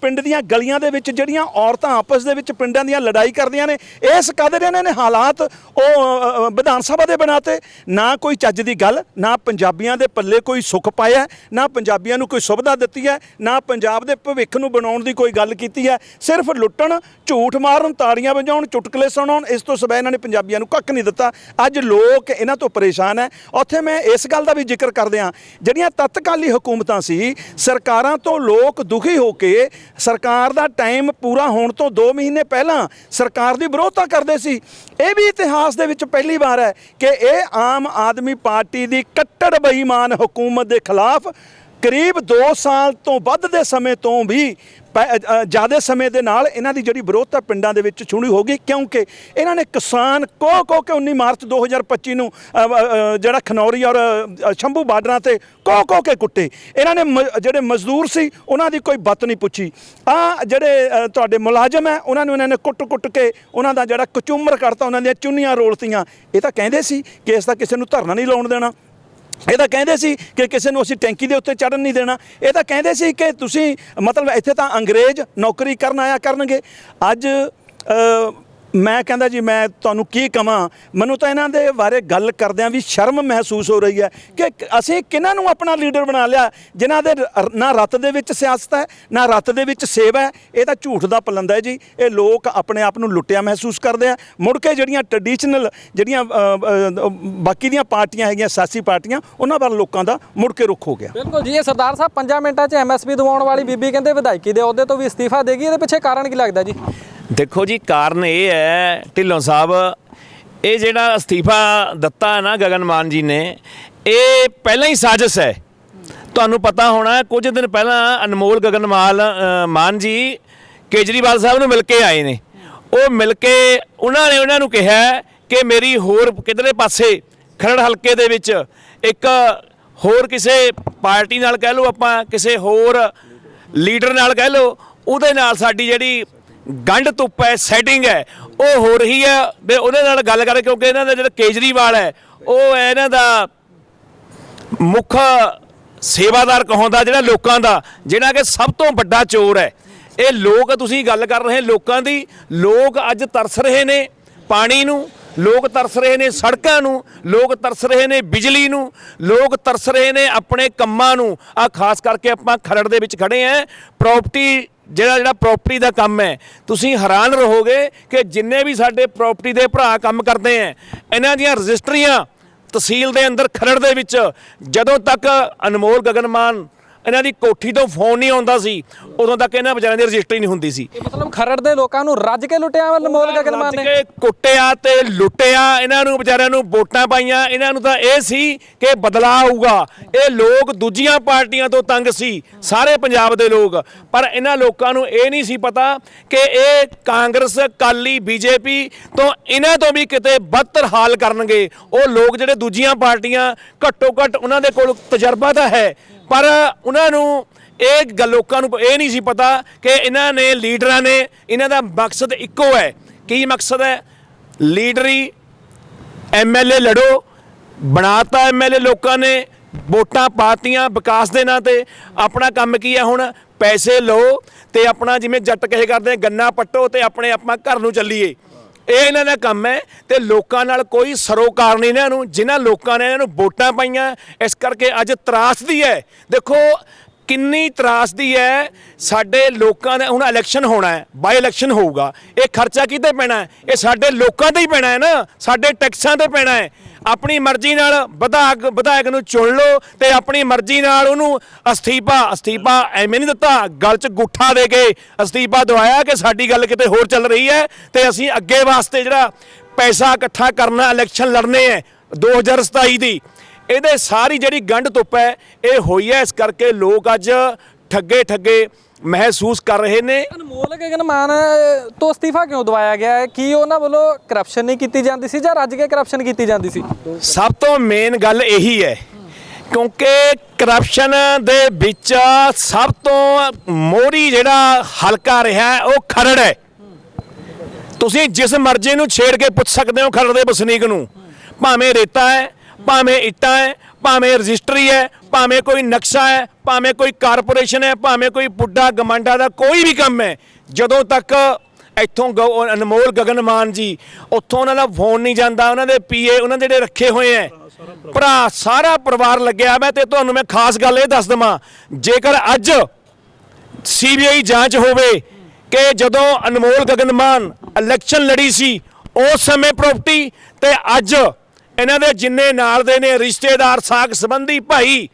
ਪਿੰਡ ਦੀਆਂ ਗਲੀਆਂ ਦੇ ਵਿੱਚ ਜਿਹੜੀਆਂ ਔਰਤਾਂ ਆਪਸ ਦੇ ਵਿੱਚ ਪਿੰਡਾਂ ਦੀਆਂ ਲੜਾਈ ਕਰਦੀਆਂ ਨੇ, ਇਸ ਕਦਰ ਇਹਨਾਂ ਨੇ ਹਾਲਾਤ ਉਹ ਵਿਧਾਨ ਸਭਾ ਦੇ ਬਣਾਤੇ। ਨਾ ਕੋਈ ਚੱਜ ਦੀ ਗੱਲ, ਨਾ ਪੰਜਾਬੀਆਂ ਦੇ ਪੱਲੇ ਕੋਈ ਸੁੱਖ ਪਾਇਆ, ਨਾ ਪੰਜਾਬੀਆਂ ਨੂੰ ਕੋਈ ਸੁਵਿਧਾ ਦਿੱਤੀ ਹੈ, ਨਾ ਪੰਜਾਬ ਦੇ ਭਵਿੱਖ ਨੂੰ ਬਣਾਉਣ ਦੀ ਕੋਈ ਗੱਲ ਕੀਤੀ ਹੈ। ਸਿਰਫ ਲੁੱਟਣ, ਝੂਠ ਮਾਰਨ, ਤਾੜੀਆਂ ਵਜਾਉਣ, ਚੁਟਕਲੇ ਸੁਣਾਉਣ, ਇਸ ਤੋਂ ਸਿਵਾ ਇਹਨਾਂ ਨੇ ਪੰਜਾਬੀਆਂ ਨੂੰ ਕੱਖ ਨਹੀਂ ਦਿੱਤਾ। ਅੱਜ ਲੋਕ ਇਹਨਾਂ ਤੋਂ ਪਰੇਸ਼ਾਨ ਹੈ। ਉੱਥੇ ਮੈਂ ਇਸ ਗੱਲ ਦਾ ਵੀ ਜ਼ਿਕਰ ਕਰਦੇ ਹਾਂ। ਜਿਹੜੀਆਂ ਤਤਕਾਲੀ ਹਕੂਮਤਾਂ ਸੀ, ਸਰਕਾਰਾਂ ਤੋਂ ਲੋਕ ਦੁਖੀ ਹੋ ਕੇ ਸਰਕਾਰ ਦਾ ਟਾਈਮ ਪੂਰਾ ਹੋਣ ਤੋਂ 2 ਮਹੀਨੇ ਪਹਿਲਾਂ ਸਰਕਾਰ ਦੀ ਵਿਰੋਧਤਾ ਕਰਦੇ ਸੀ। ਇਹ ਵੀ ਇਤਿਹਾਸ ਦੇ ਵਿੱਚ ਪਹਿਲੀ ਵਾਰ ਹੈ ਕਿ ਇਹ ਆਮ ਆਦਮੀ ਪਾਰਟੀ ਦੀ ਕੱਟੜ ਬੇਈਮਾਨ ਹਕੂਮਤ ਦੇ ਖਿਲਾਫ ਕਰੀਬ 2 ਸਾਲ ਤੋਂ ਵੱਧ ਦੇ ਸਮੇਂ ਤੋਂ ਵੀ ਜ਼ਿਆਦਾ ਸਮੇਂ ਦੇ ਨਾਲ ਇਹਨਾਂ ਦੀ ਜਿਹੜੀ ਵਿਰੋਧਤਾ ਪਿੰਡਾਂ ਦੇ ਵਿੱਚ ਛੁਣੀ ਹੋ ਗਈ ਕਿਉਂਕਿ ਇਹਨਾਂ ਨੇ ਕਿਸਾਨ ਕੋ ਕੋ ਕੇ 19 ਮਾਰਚ 2025 ਨੂੰ ਅ, ਅ, ਜਿਹੜਾ ਖਨੌਰੀ ਔਰ ਸ਼ੰਭੂ ਬਾਰਡਰਾਂ ਤੇ ਕੋ ਕੋ ਕੇ ਕੁੱਟੇ। ਇਹਨਾਂ ਨੇ ਮ- ਜਿਹੜੇ ਮਜ਼ਦੂਰ ਸੀ ਉਹਨਾਂ ਦੀ ਕੋਈ ਬਾਤ ਨਹੀਂ ਪੁੱਛੀ। ਆ ਜਿਹੜੇ ਤੁਹਾਡੇ ਮੁਲਾਜ਼ਮ ਹੈ ਉਹਨਾਂ ਨੂੰ ਇਹਨਾਂ ਨੇ ਕੁੱਟ-ਕੁੱਟ ਕੇ ਉਹਨਾਂ ਦਾ ਜਿਹੜਾ ਕਚੂਮਰ ਕਰਤਾ ਉਹਨਾਂ ਦੀਆਂ ਚੁੰਨੀਆਂ ਰੋਲਤੀਆਂ। ਇਹ ਤਾਂ ਕਹਿੰਦੇ ਸੀ ਕਿ ਇਸ ਦਾ ਕਿਸੇ ਨੂੰ ਧਰਨਾ ਨਹੀਂ ਲਾਉਣ ਦੇਣਾ। ਇਹ ਤਾਂ ਕਹਿੰਦੇ ਸੀ ਕਿ ਕਿਸੇ ਨੂੰ ਅਸੀਂ ਟੈਂਕੀ ਦੇ ਉੱਤੇ ਚੜਨ ਨਹੀਂ ਦੇਣਾ। ਇਹ ਤਾਂ ਕਹਿੰਦੇ ਸੀ ਕਿ ਤੁਸੀਂ ਮਤਲਬ ਇੱਥੇ ਤਾਂ ਅੰਗਰੇਜ਼ ਨੌਕਰੀ ਕਰਨ ਆਇਆ ਕਰਨਗੇ। ਅੱਜ ਮੈਂ ਕਹਿੰਦਾ ਜੀ, ਮੈਂ ਤੁਹਾਨੂੰ ਕੀ ਕਵਾਂ, ਮੈਨੂੰ ਤਾਂ ਇਹਨਾਂ ਦੇ ਬਾਰੇ ਗੱਲ ਕਰਦਿਆਂ ਵੀ ਸ਼ਰਮ ਮਹਿਸੂਸ ਹੋ ਰਹੀ ਹੈ ਕਿ ਅਸੀਂ ਕਿਹਨਾਂ ਨੂੰ ਆਪਣਾ ਲੀਡਰ ਬਣਾ ਲਿਆ, ਜਿਨ੍ਹਾਂ ਦੇ ਨਾ ਰੱਤ ਦੇ ਵਿੱਚ ਸਿਆਸਤ ਹੈ, ਨਾ ਰੱਤ ਦੇ ਵਿੱਚ ਸੇਵਾ ਹੈ, ਇਹ ਤਾਂ ਝੂਠ ਦਾ ਪਲੰਦਾ ਹੈ ਜੀ। ਇਹ ਲੋਕ ਆਪਣੇ ਆਪ ਨੂੰ ਲੁੱਟਿਆ ਮਹਿਸੂਸ ਕਰਦੇ ਆ। ਮੁੜ ਕੇ ਜਿਹੜੀਆਂ ਟ੍ਰੈਡੀਸ਼ਨਲ ਜਿਹੜੀਆਂ ਬਾਕੀ ਦੀਆਂ ਪਾਰਟੀਆਂ ਹੈਗੀਆਂ, ਸਿਆਸੀ ਪਾਰਟੀਆਂ, ਉਹਨਾਂ ਵੱਲ ਲੋਕਾਂ ਦਾ ਮੁੜ ਕੇ ਰੁਖ ਹੋ ਗਿਆ। ਬਿਲਕੁਲ ਜੀ, ਇਹ ਸਰਦਾਰ ਸਾਹਿਬ 5 ਮਿੰਟਾਂ 'ਚ ਐਮਐਸਪੀ ਦਿਵਾਉਣ ਵਾਲੀ ਬੀਬੀ ਕਹਿੰਦੇ, ਵਿਧਾਇਕੀ ਦੇ ਅਹੁਦੇ ਤੋਂ ਵੀ ਅਸਤੀਫਾ ਦੇਗੀ ਇਹਦੇ ਪਿੱਛੇ ਕਾਰਨ ਕੀ ਲੱਗਦਾ ਜੀ? ਦੇਖੋ ਜੀ ਕਾਰਨ ਇਹ ਹੈ ਢਿੱਲੋਂ ਸਾਹਿਬ ਇਹ ਜਿਹੜਾ ਅਸਤੀਫਾ ਦਿੱਤਾ ਹੈ ਨਾ ਗਗਨ ਮਾਨ ਜੀ ਨੇ ਇਹ ਪਹਿਲਾਂ ਹੀ ਸਾਜ਼ਿਸ਼ ਹੈ। ਤੁਹਾਨੂੰ ਪਤਾ ਹੋਣਾ ਕੁਝ ਦਿਨ ਪਹਿਲਾਂ ਅਨਮੋਲ ਗਗਨਮਾਲ ਅ, ਮਾਨ ਜੀ ਕੇਜਰੀਵਾਲ ਸਾਹਿਬ ਨੂੰ ਮਿਲ ਕੇ ਆਏ ਨੇ। ਉਹ ਮਿਲ ਕੇ ਉਹਨਾਂ ਨੇ ਉਹਨਾਂ ਨੂੰ ਕਿਹਾ ਕਿ ਮੇਰੀ ਹੋਰ ਕਿਧਰੇ ਪਾਸੇ ਖਰੜ ਹਲਕੇ ਦੇ ਵਿੱਚ ਇੱਕ ਹੋਰ ਕਿਸੇ ਪਾਰਟੀ ਨਾਲ ਕਹਿ ਲਓ ਆਪਾਂ ਕਿਸੇ ਹੋਰ ਲੀਡਰ ਨਾਲ ਕਹਿ ਲਓ ਉਹਦੇ ਨਾਲ ਸਾਡੀ ਜਿਹੜੀ ਗੰਢ ਧੁੱਪ ਹੈ ਸੈਟਿੰਗ ਹੈ। ਉਹ ਹੋ ਰਹੀ ਹੈ। ਵੀ ਉਹਦੇ ਨਾਲ ਗੱਲ ਕਰ ਕਿਉਂਕਿ ਇਹਨਾਂ ਦਾ ਜਿਹੜਾ ਕੇਜਰੀਵਾਲ ਹੈ, ਉਹ ਹੈ ਇਹਨਾਂ ਦਾ ਮੁੱਖ ਸੇਵਾਦਾਰ ਕਹਾਉਂਦਾ ਜਿਹੜਾ ਲੋਕਾਂ ਦਾ, ਜਿਹੜਾ ਕਿ ਸਭ ਤੋਂ ਵੱਡਾ ਚੋਰ ਹੈ। ਇਹ ਲੋਕ ਤੁਸੀਂ ਗੱਲ ਕਰ ਰਹੇ ਲੋਕਾਂ ਦੀ, ਲੋਕ ਅੱਜ ਤਰਸ ਰਹੇ ਨੇ ਪਾਣੀ ਨੂੰ, ਲੋਕ ਤਰਸ ਰਹੇ ਨੇ ਸੜਕਾਂ ਨੂੰ, ਲੋਕ ਤਰਸ ਰਹੇ ਨੇ ਬਿਜਲੀ ਨੂੰ, ਲੋਕ ਤਰਸ ਰਹੇ ਨੇ ਆਪਣੇ ਕੰਮਾਂ ਨੂੰ। ਆ ਖਾਸ ਕਰਕੇ ਆਪਾਂ ਖਰੜ ਦੇ ਵਿੱਚ ਖੜੇ ਆਂ ਪ੍ਰਾਪਰਟੀ ਜਿਹੜਾ ਜਿਹੜਾ ਪ੍ਰਾਪਰਟੀ ਦਾ ਕੰਮ ਹੈ, ਤੁਸੀਂ ਹੈਰਾਨ ਰਹੋਗੇ ਕਿ ਜਿੰਨੇ ਵੀ ਸਾਡੇ ਪ੍ਰਾਪਰਟੀ ਦੇ ਭਰਾ ਕੰਮ ਕਰਦੇ ਆ ਇਹਨਾਂ ਦੀਆਂ ਰਜਿਸਟਰੀਆਂ ਤਹਿਸੀਲ ਦੇ ਅੰਦਰ ਖਰੜ ਦੇ ਵਿੱਚ, ਜਦੋਂ ਤੱਕ ਅਨਮੋਲ ਗਗਨਮਾਨ ਇਹਨਾਂ ਦੀ ਕੋਠੀ ਤੋਂ ਫੋਨ ਨਹੀਂ ਆਉਂਦਾ ਸੀ। ਉਦੋਂ ਤੱਕ ਇਹਨਾਂ ਵਿਚਾਰਿਆਂ ਦੀ ਰਜਿਸਟਰੀ ਨਹੀਂ ਹੁੰਦੀ ਸੀ। ਮਤਲਬ ਖਰੜ ਦੇ ਲੋਕਾਂ ਨੂੰ ਰੱਜ ਕੇ ਲੁੱਟਿਆ ਅਨਮੋਲ ਗਗਨਮਾਨ ਰੱਜ ਨੇ? ਕੇ ਕੁੱਟਿਆ ਤੇ ਲੁੱਟਿਆ। ਇਹਨਾਂ ਨੂੰ ਵਿਚਾਰਿਆਂ ਨੂੰ ਵੋਟਾਂ ਪਾਈਆਂ। ਇਹਨਾਂ ਨੂੰ ਤਾਂ ਇਹ ਸੀ ਕਿ ਬਦਲਾਅ ਆਊਗਾ। ਇਹ ਲੋਕ ਦੂਜੀਆਂ ਪਾਰਟੀਆਂ ਤੋਂ ਤੰਗ ਸੀ ਸਾਰੇ ਪੰਜਾਬ ਦੇ ਲੋਕ। ਪਰ ਇਹਨਾਂ ਲੋਕਾਂ ਨੂੰ ਇਹ ਨਹੀਂ ਸੀ ਪਤਾ ਕਿ ਇਹ ਕਾਂਗਰਸ ਕਾਲੀ ਬੀਜੇਪੀ ਤੋਂ ਇਹਨਾਂ ਤੋਂ ਵੀ ਕਿਤੇ ਬਦਤਰ ਹਾਲ ਕਰਨਗੇ। ਉਹ ਲੋਕ ਜਿਹੜੇ ਦੂਜੀਆਂ ਪਾਰਟੀਆਂ ਘੱਟੋ ਘੱਟ ਉਹਨਾਂ ਦੇ ਕੋਲ ਤਜਰਬਾ ਤਾਂ ਹੈ। ਪਰ ਉਹਨਾਂ ਨੂੰ ਇਹ ਗੱਲ ਲੋਕਾਂ ਨੂੰ ਇਹ ਨਹੀਂ ਸੀ ਪਤਾ ਕਿ ਇਹਨਾਂ ਨੇ ਲੀਡਰਾਂ ਨੇ, ਇਹਨਾਂ ਦਾ ਮਕਸਦ ਇੱਕੋ ਹੈ। ਕੀ ਮਕਸਦ ਹੈ? ਲੀਡਰੀ ਐਮਐਲਏ ਲੜੋ, ਬਣਾਤਾ ਐਮਐਲਏ ਲੋਕਾਂ ਨੇ, ਵੋਟਾਂ ਪਾਤੀਆਂ ਵਿਕਾਸ ਦੇ ਨਾਂ ਤੇ। ਆਪਣਾ ਕੰਮ ਕੀ ਹੈ ਹੁਣ? ਪੈਸੇ ਲਓ ਤੇ ਆਪਣਾ ਜਿਵੇਂ ਜੱਟ ਕਹੇ ਕਰਦੇ ਗੰਨਾ ਪੱਟੋ ਤੇ ਆਪਣੇ ਆਪਾਂ ਘਰ ਨੂੰ ਚੱਲੀਏ। ਇਹ ਇਹਨਾਂ ਦਾ ਕੰਮ ਹੈ ਤੇ ਲੋਕਾਂ ਨਾਲ ਕੋਈ ਸਰੋਕਾਰ ਨਹੀਂ ਇਹਨਾਂ ਨੂੰ, ਜਿਨ੍ਹਾਂ ਲੋਕਾਂ ਨੇ ਇਹਨਾਂ ਨੂੰ ਵੋਟਾਂ ਪਾਈਆਂ, ਇਸ ਕਰਕੇ ਅੱਜ ਤਰਾਸਦੀ ਹੈ। ਦੇਖੋ ਕਿੰਨੀ ਤਰਾਸਦੀ ਹੈ, ਸਾਡੇ ਲੋਕਾਂ ਦਾ ਹੁਣ ਇਲੈਕਸ਼ਨ ਹੋਣਾ ਹੈ ਬਾਈ ਇਲੈਕਸ਼ਨ ਹੋਊਗਾ। ਇਹ ਖਰਚਾ ਕਿਤੇ ਪੈਣਾ ਹੈ? ਇਹ ਸਾਡੇ ਲੋਕਾਂ ਤੇ ਹੀ ਪੈਣਾ ਹੈ ਨਾ? ਸਾਡੇ ਟੈਕਸਾਂ ਤੇ ਪੈਣਾ ਹੈ। ਆਪਣੀ ਮਰਜ਼ੀ ਨਾਲ ਵਿਧਾਇਕ ਵਿਧਾਇਕ ਨੂੰ ਚੁਣ ਲਓ ਤੇ ਆਪਣੀ ਮਰਜ਼ੀ ਨਾਲ ਉਹਨੂੰ ਅਸਤੀਫਾ ਅਸਤੀਫਾ ਐਵੇਂ ਨਹੀਂ ਦਿੱਤਾ, ਗਲ 'ਚ ਗੁੱਠਾ ਦੇ ਕੇ ਅਸਤੀਫਾ ਦਵਾਇਆ ਕਿ ਸਾਡੀ ਗੱਲ ਕਿਤੇ ਹੋਰ ਚੱਲ ਰਹੀ ਹੈ ਤੇ ਅਸੀਂ ਅੱਗੇ ਵਾਸਤੇ ਜਿਹੜਾ ਪੈਸਾ ਇਕੱਠਾ ਕਰਨਾ ਇਲੈਕਸ਼ਨ ਲੜਨੇ ਹੈ 2027 ਦੀ। ਇਹਦੇ ਸਾਰੀ ਜਿਹੜੀ ਗੰਢ ਧੁੱਪ ਹੈ ਇਹ ਹੋਈ ਹੈ। ਇਸ ਕਰਕੇ ਲੋਕ ਅੱਜ ਠੱਗੇ ਠੱਗੇ ਮਹਿਸੂਸ ਕਰ ਰਹੇ ਨੇ। ਅਨਮੋਲ ਗਗਨਮਾਨ ਤੋਂ ਅਸਤੀਫਾ ਕਿਉਂ ਦਵਾਇਆ ਗਿਆ ਹੈ? ਕੀ ਉਹਨਾਂ ਵੱਲੋਂ ਕਰਪਸ਼ਨ ਨਹੀਂ ਕੀਤੀ ਜਾਂਦੀ ਸੀ ਜਾਂ ਰੱਜ ਕੇ ਕਰਪਸ਼ਨ ਕੀਤੀ ਜਾਂਦੀ ਸੀ? ਸਭ ਤੋਂ ਮੇਨ ਗੱਲ ਇਹੀ ਹੈ ਕਿਉਂਕਿ ਕਰਪਸ਼ਨ ਦੇ ਵਿੱਚ ਸਭ ਤੋਂ ਮੋਰੀ ਜਿਹੜਾ ਹਲਕਾ ਰਿਹਾ ਉਹ ਖਰੜ ਹੈ। ਤੁਸੀਂ ਜਿਸ ਮਰਜ਼ੀ ਨੂੰ ਛੇੜ ਕੇ ਪੁੱਛ ਸਕਦੇ ਹੋ ਖਰੜ ਦੇ ਵਸਨੀਕ ਨੂੰ। ਭਾਵੇਂ ਰੇਤਾ ਹੈ ਭਾਵੇਂ ਇੱਟਾਂ ਹੈ, ਭਾਵੇਂ ਰਜਿਸਟਰੀ ਹੈ, ਭਾਵੇਂ ਕੋਈ ਨਕਸ਼ਾ ਹੈ, ਭਾਵੇਂ ਕੋਈ ਕਾਰਪੋਰੇਸ਼ਨ ਹੈ, ਭਾਵੇਂ ਕੋਈ ਪੁੱਡਾ ਗਮੰਡਾ ਦਾ ਕੋਈ ਵੀ ਕੰਮ ਹੈ, ਜਦੋਂ ਤੱਕ ਇੱਥੋਂ ਗ- ਉਹ ਅਨਮੋਲ ਗਗਨਮਾਨ ਜੀ, ਉੱਥੋਂ ਉਹਨਾਂ ਦਾ ਫੋਨ ਨਹੀਂ ਜਾਂਦਾ, ਉਹਨਾਂ ਦੇ ਪੀਏ, ਉਹਨਾਂ ਦੇ ਜਿਹੜੇ ਰੱਖੇ ਹੋਏ ਹੈ, ਭਰਾ, ਸਾਰਾ ਪਰਿਵਾਰ ਲੱਗਿਆ ਮੈਂ ਤੇ ਤੁਹਾਨੂੰ ਮੈਂ ਖਾਸ ਗੱਲ ਇਹ ਦੱਸ ਦਵਾਂ, ਜੇਕਰ ਅੱਜ ਸੀਬੀਆਈ ਜਾਂਚ ਹੋਵੇ ਕਿ ਜਦੋਂ ਅਨਮੋਲ ਗਗਨਮਾਨ ਇਲੈਕਸ਼ਨ ਲੜੀ ਸੀ, ਉਸ ਸਮੇਂ ਪ੍ਰਾਪਰਟੀ ਤੇ ਅੱਜ ਇਹਨਾਂ ਦੇ ਜਿੰਨੇ ਨਾਲ ਦੇ ਨੇ, ਰਿਸ਼ਤੇਦਾਰ ਸਾਖ ਸੰਬੰਧੀ ਭਾਈ,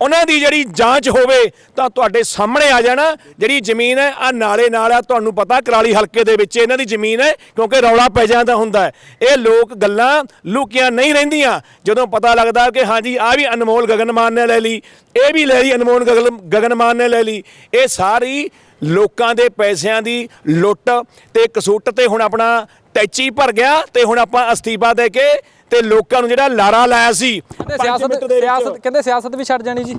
ਉਹਨਾਂ ਦੀ ਜਿਹੜੀ ਜਾਂਚ ਹੋਵੇ ਤਾਂ ਤੁਹਾਡੇ ਸਾਹਮਣੇ ਆ ਜਾਣਾ। ਜਿਹੜੀ ਜ਼ਮੀਨ ਹੈ ਆ ਨਾਲੇ ਨਾਲ ਆ, ਤੁਹਾਨੂੰ ਪਤਾ ਕਰਾਲੀ ਹਲਕੇ ਦੇ ਵਿੱਚ ਇਹਨਾਂ ਦੀ ਜ਼ਮੀਨ ਹੈ, ਕਿਉਂਕਿ ਰੌਲਾ ਪੈ ਜਾਂਦਾ ਹੁੰਦਾ ਹੈ। ਇਹ ਲੋਕ ਗੱਲਾਂ ਲੁਕੀਆਂ ਨਹੀਂ ਰਹਿੰਦੀਆਂ। ਜਦੋਂ ਪਤਾ ਲੱਗਦਾ ਕਿ ਹਾਂਜੀ ਆ ਵੀ ਅਨਮੋਲ ਗਗਨਮਾਨ ਨੇ ਲੈ ਲਈ, ਇਹ ਵੀ ਲੈ ਲਈ ਅਨਮੋਲ ਗਗਨ- ਗਗਨਮਾਨ ਨੇ ਲੈ ਲਈ। ਇਹ ਸਾਰੀ ਲੋਕਾਂ ਦੇ ਪੈਸਿਆਂ ਦੀ ਲੁੱਟ ਤੇ ਕਸੁੱਟ ਤੇ ਹੁਣ ਆਪਣਾ ਟੈਚੀ ਭਰ ਗਿਆ ਤੇ ਹੁਣ ਆਪਾਂ ਅਸਤੀਫਾ ਦੇ ਕੇ ਤੇ ਲੋਕਾਂ ਨੂੰ ਜਿਹੜਾ ਲਾਰਾ ਲਾਇਆ ਸੀ ਸਿਆਸਤ ਸਿਆਸਤ ਕਹਿੰਦੇ ਸਿਆਸਤ ਵੀ ਛੱਡ ਜਾਣੀ ਜੀ।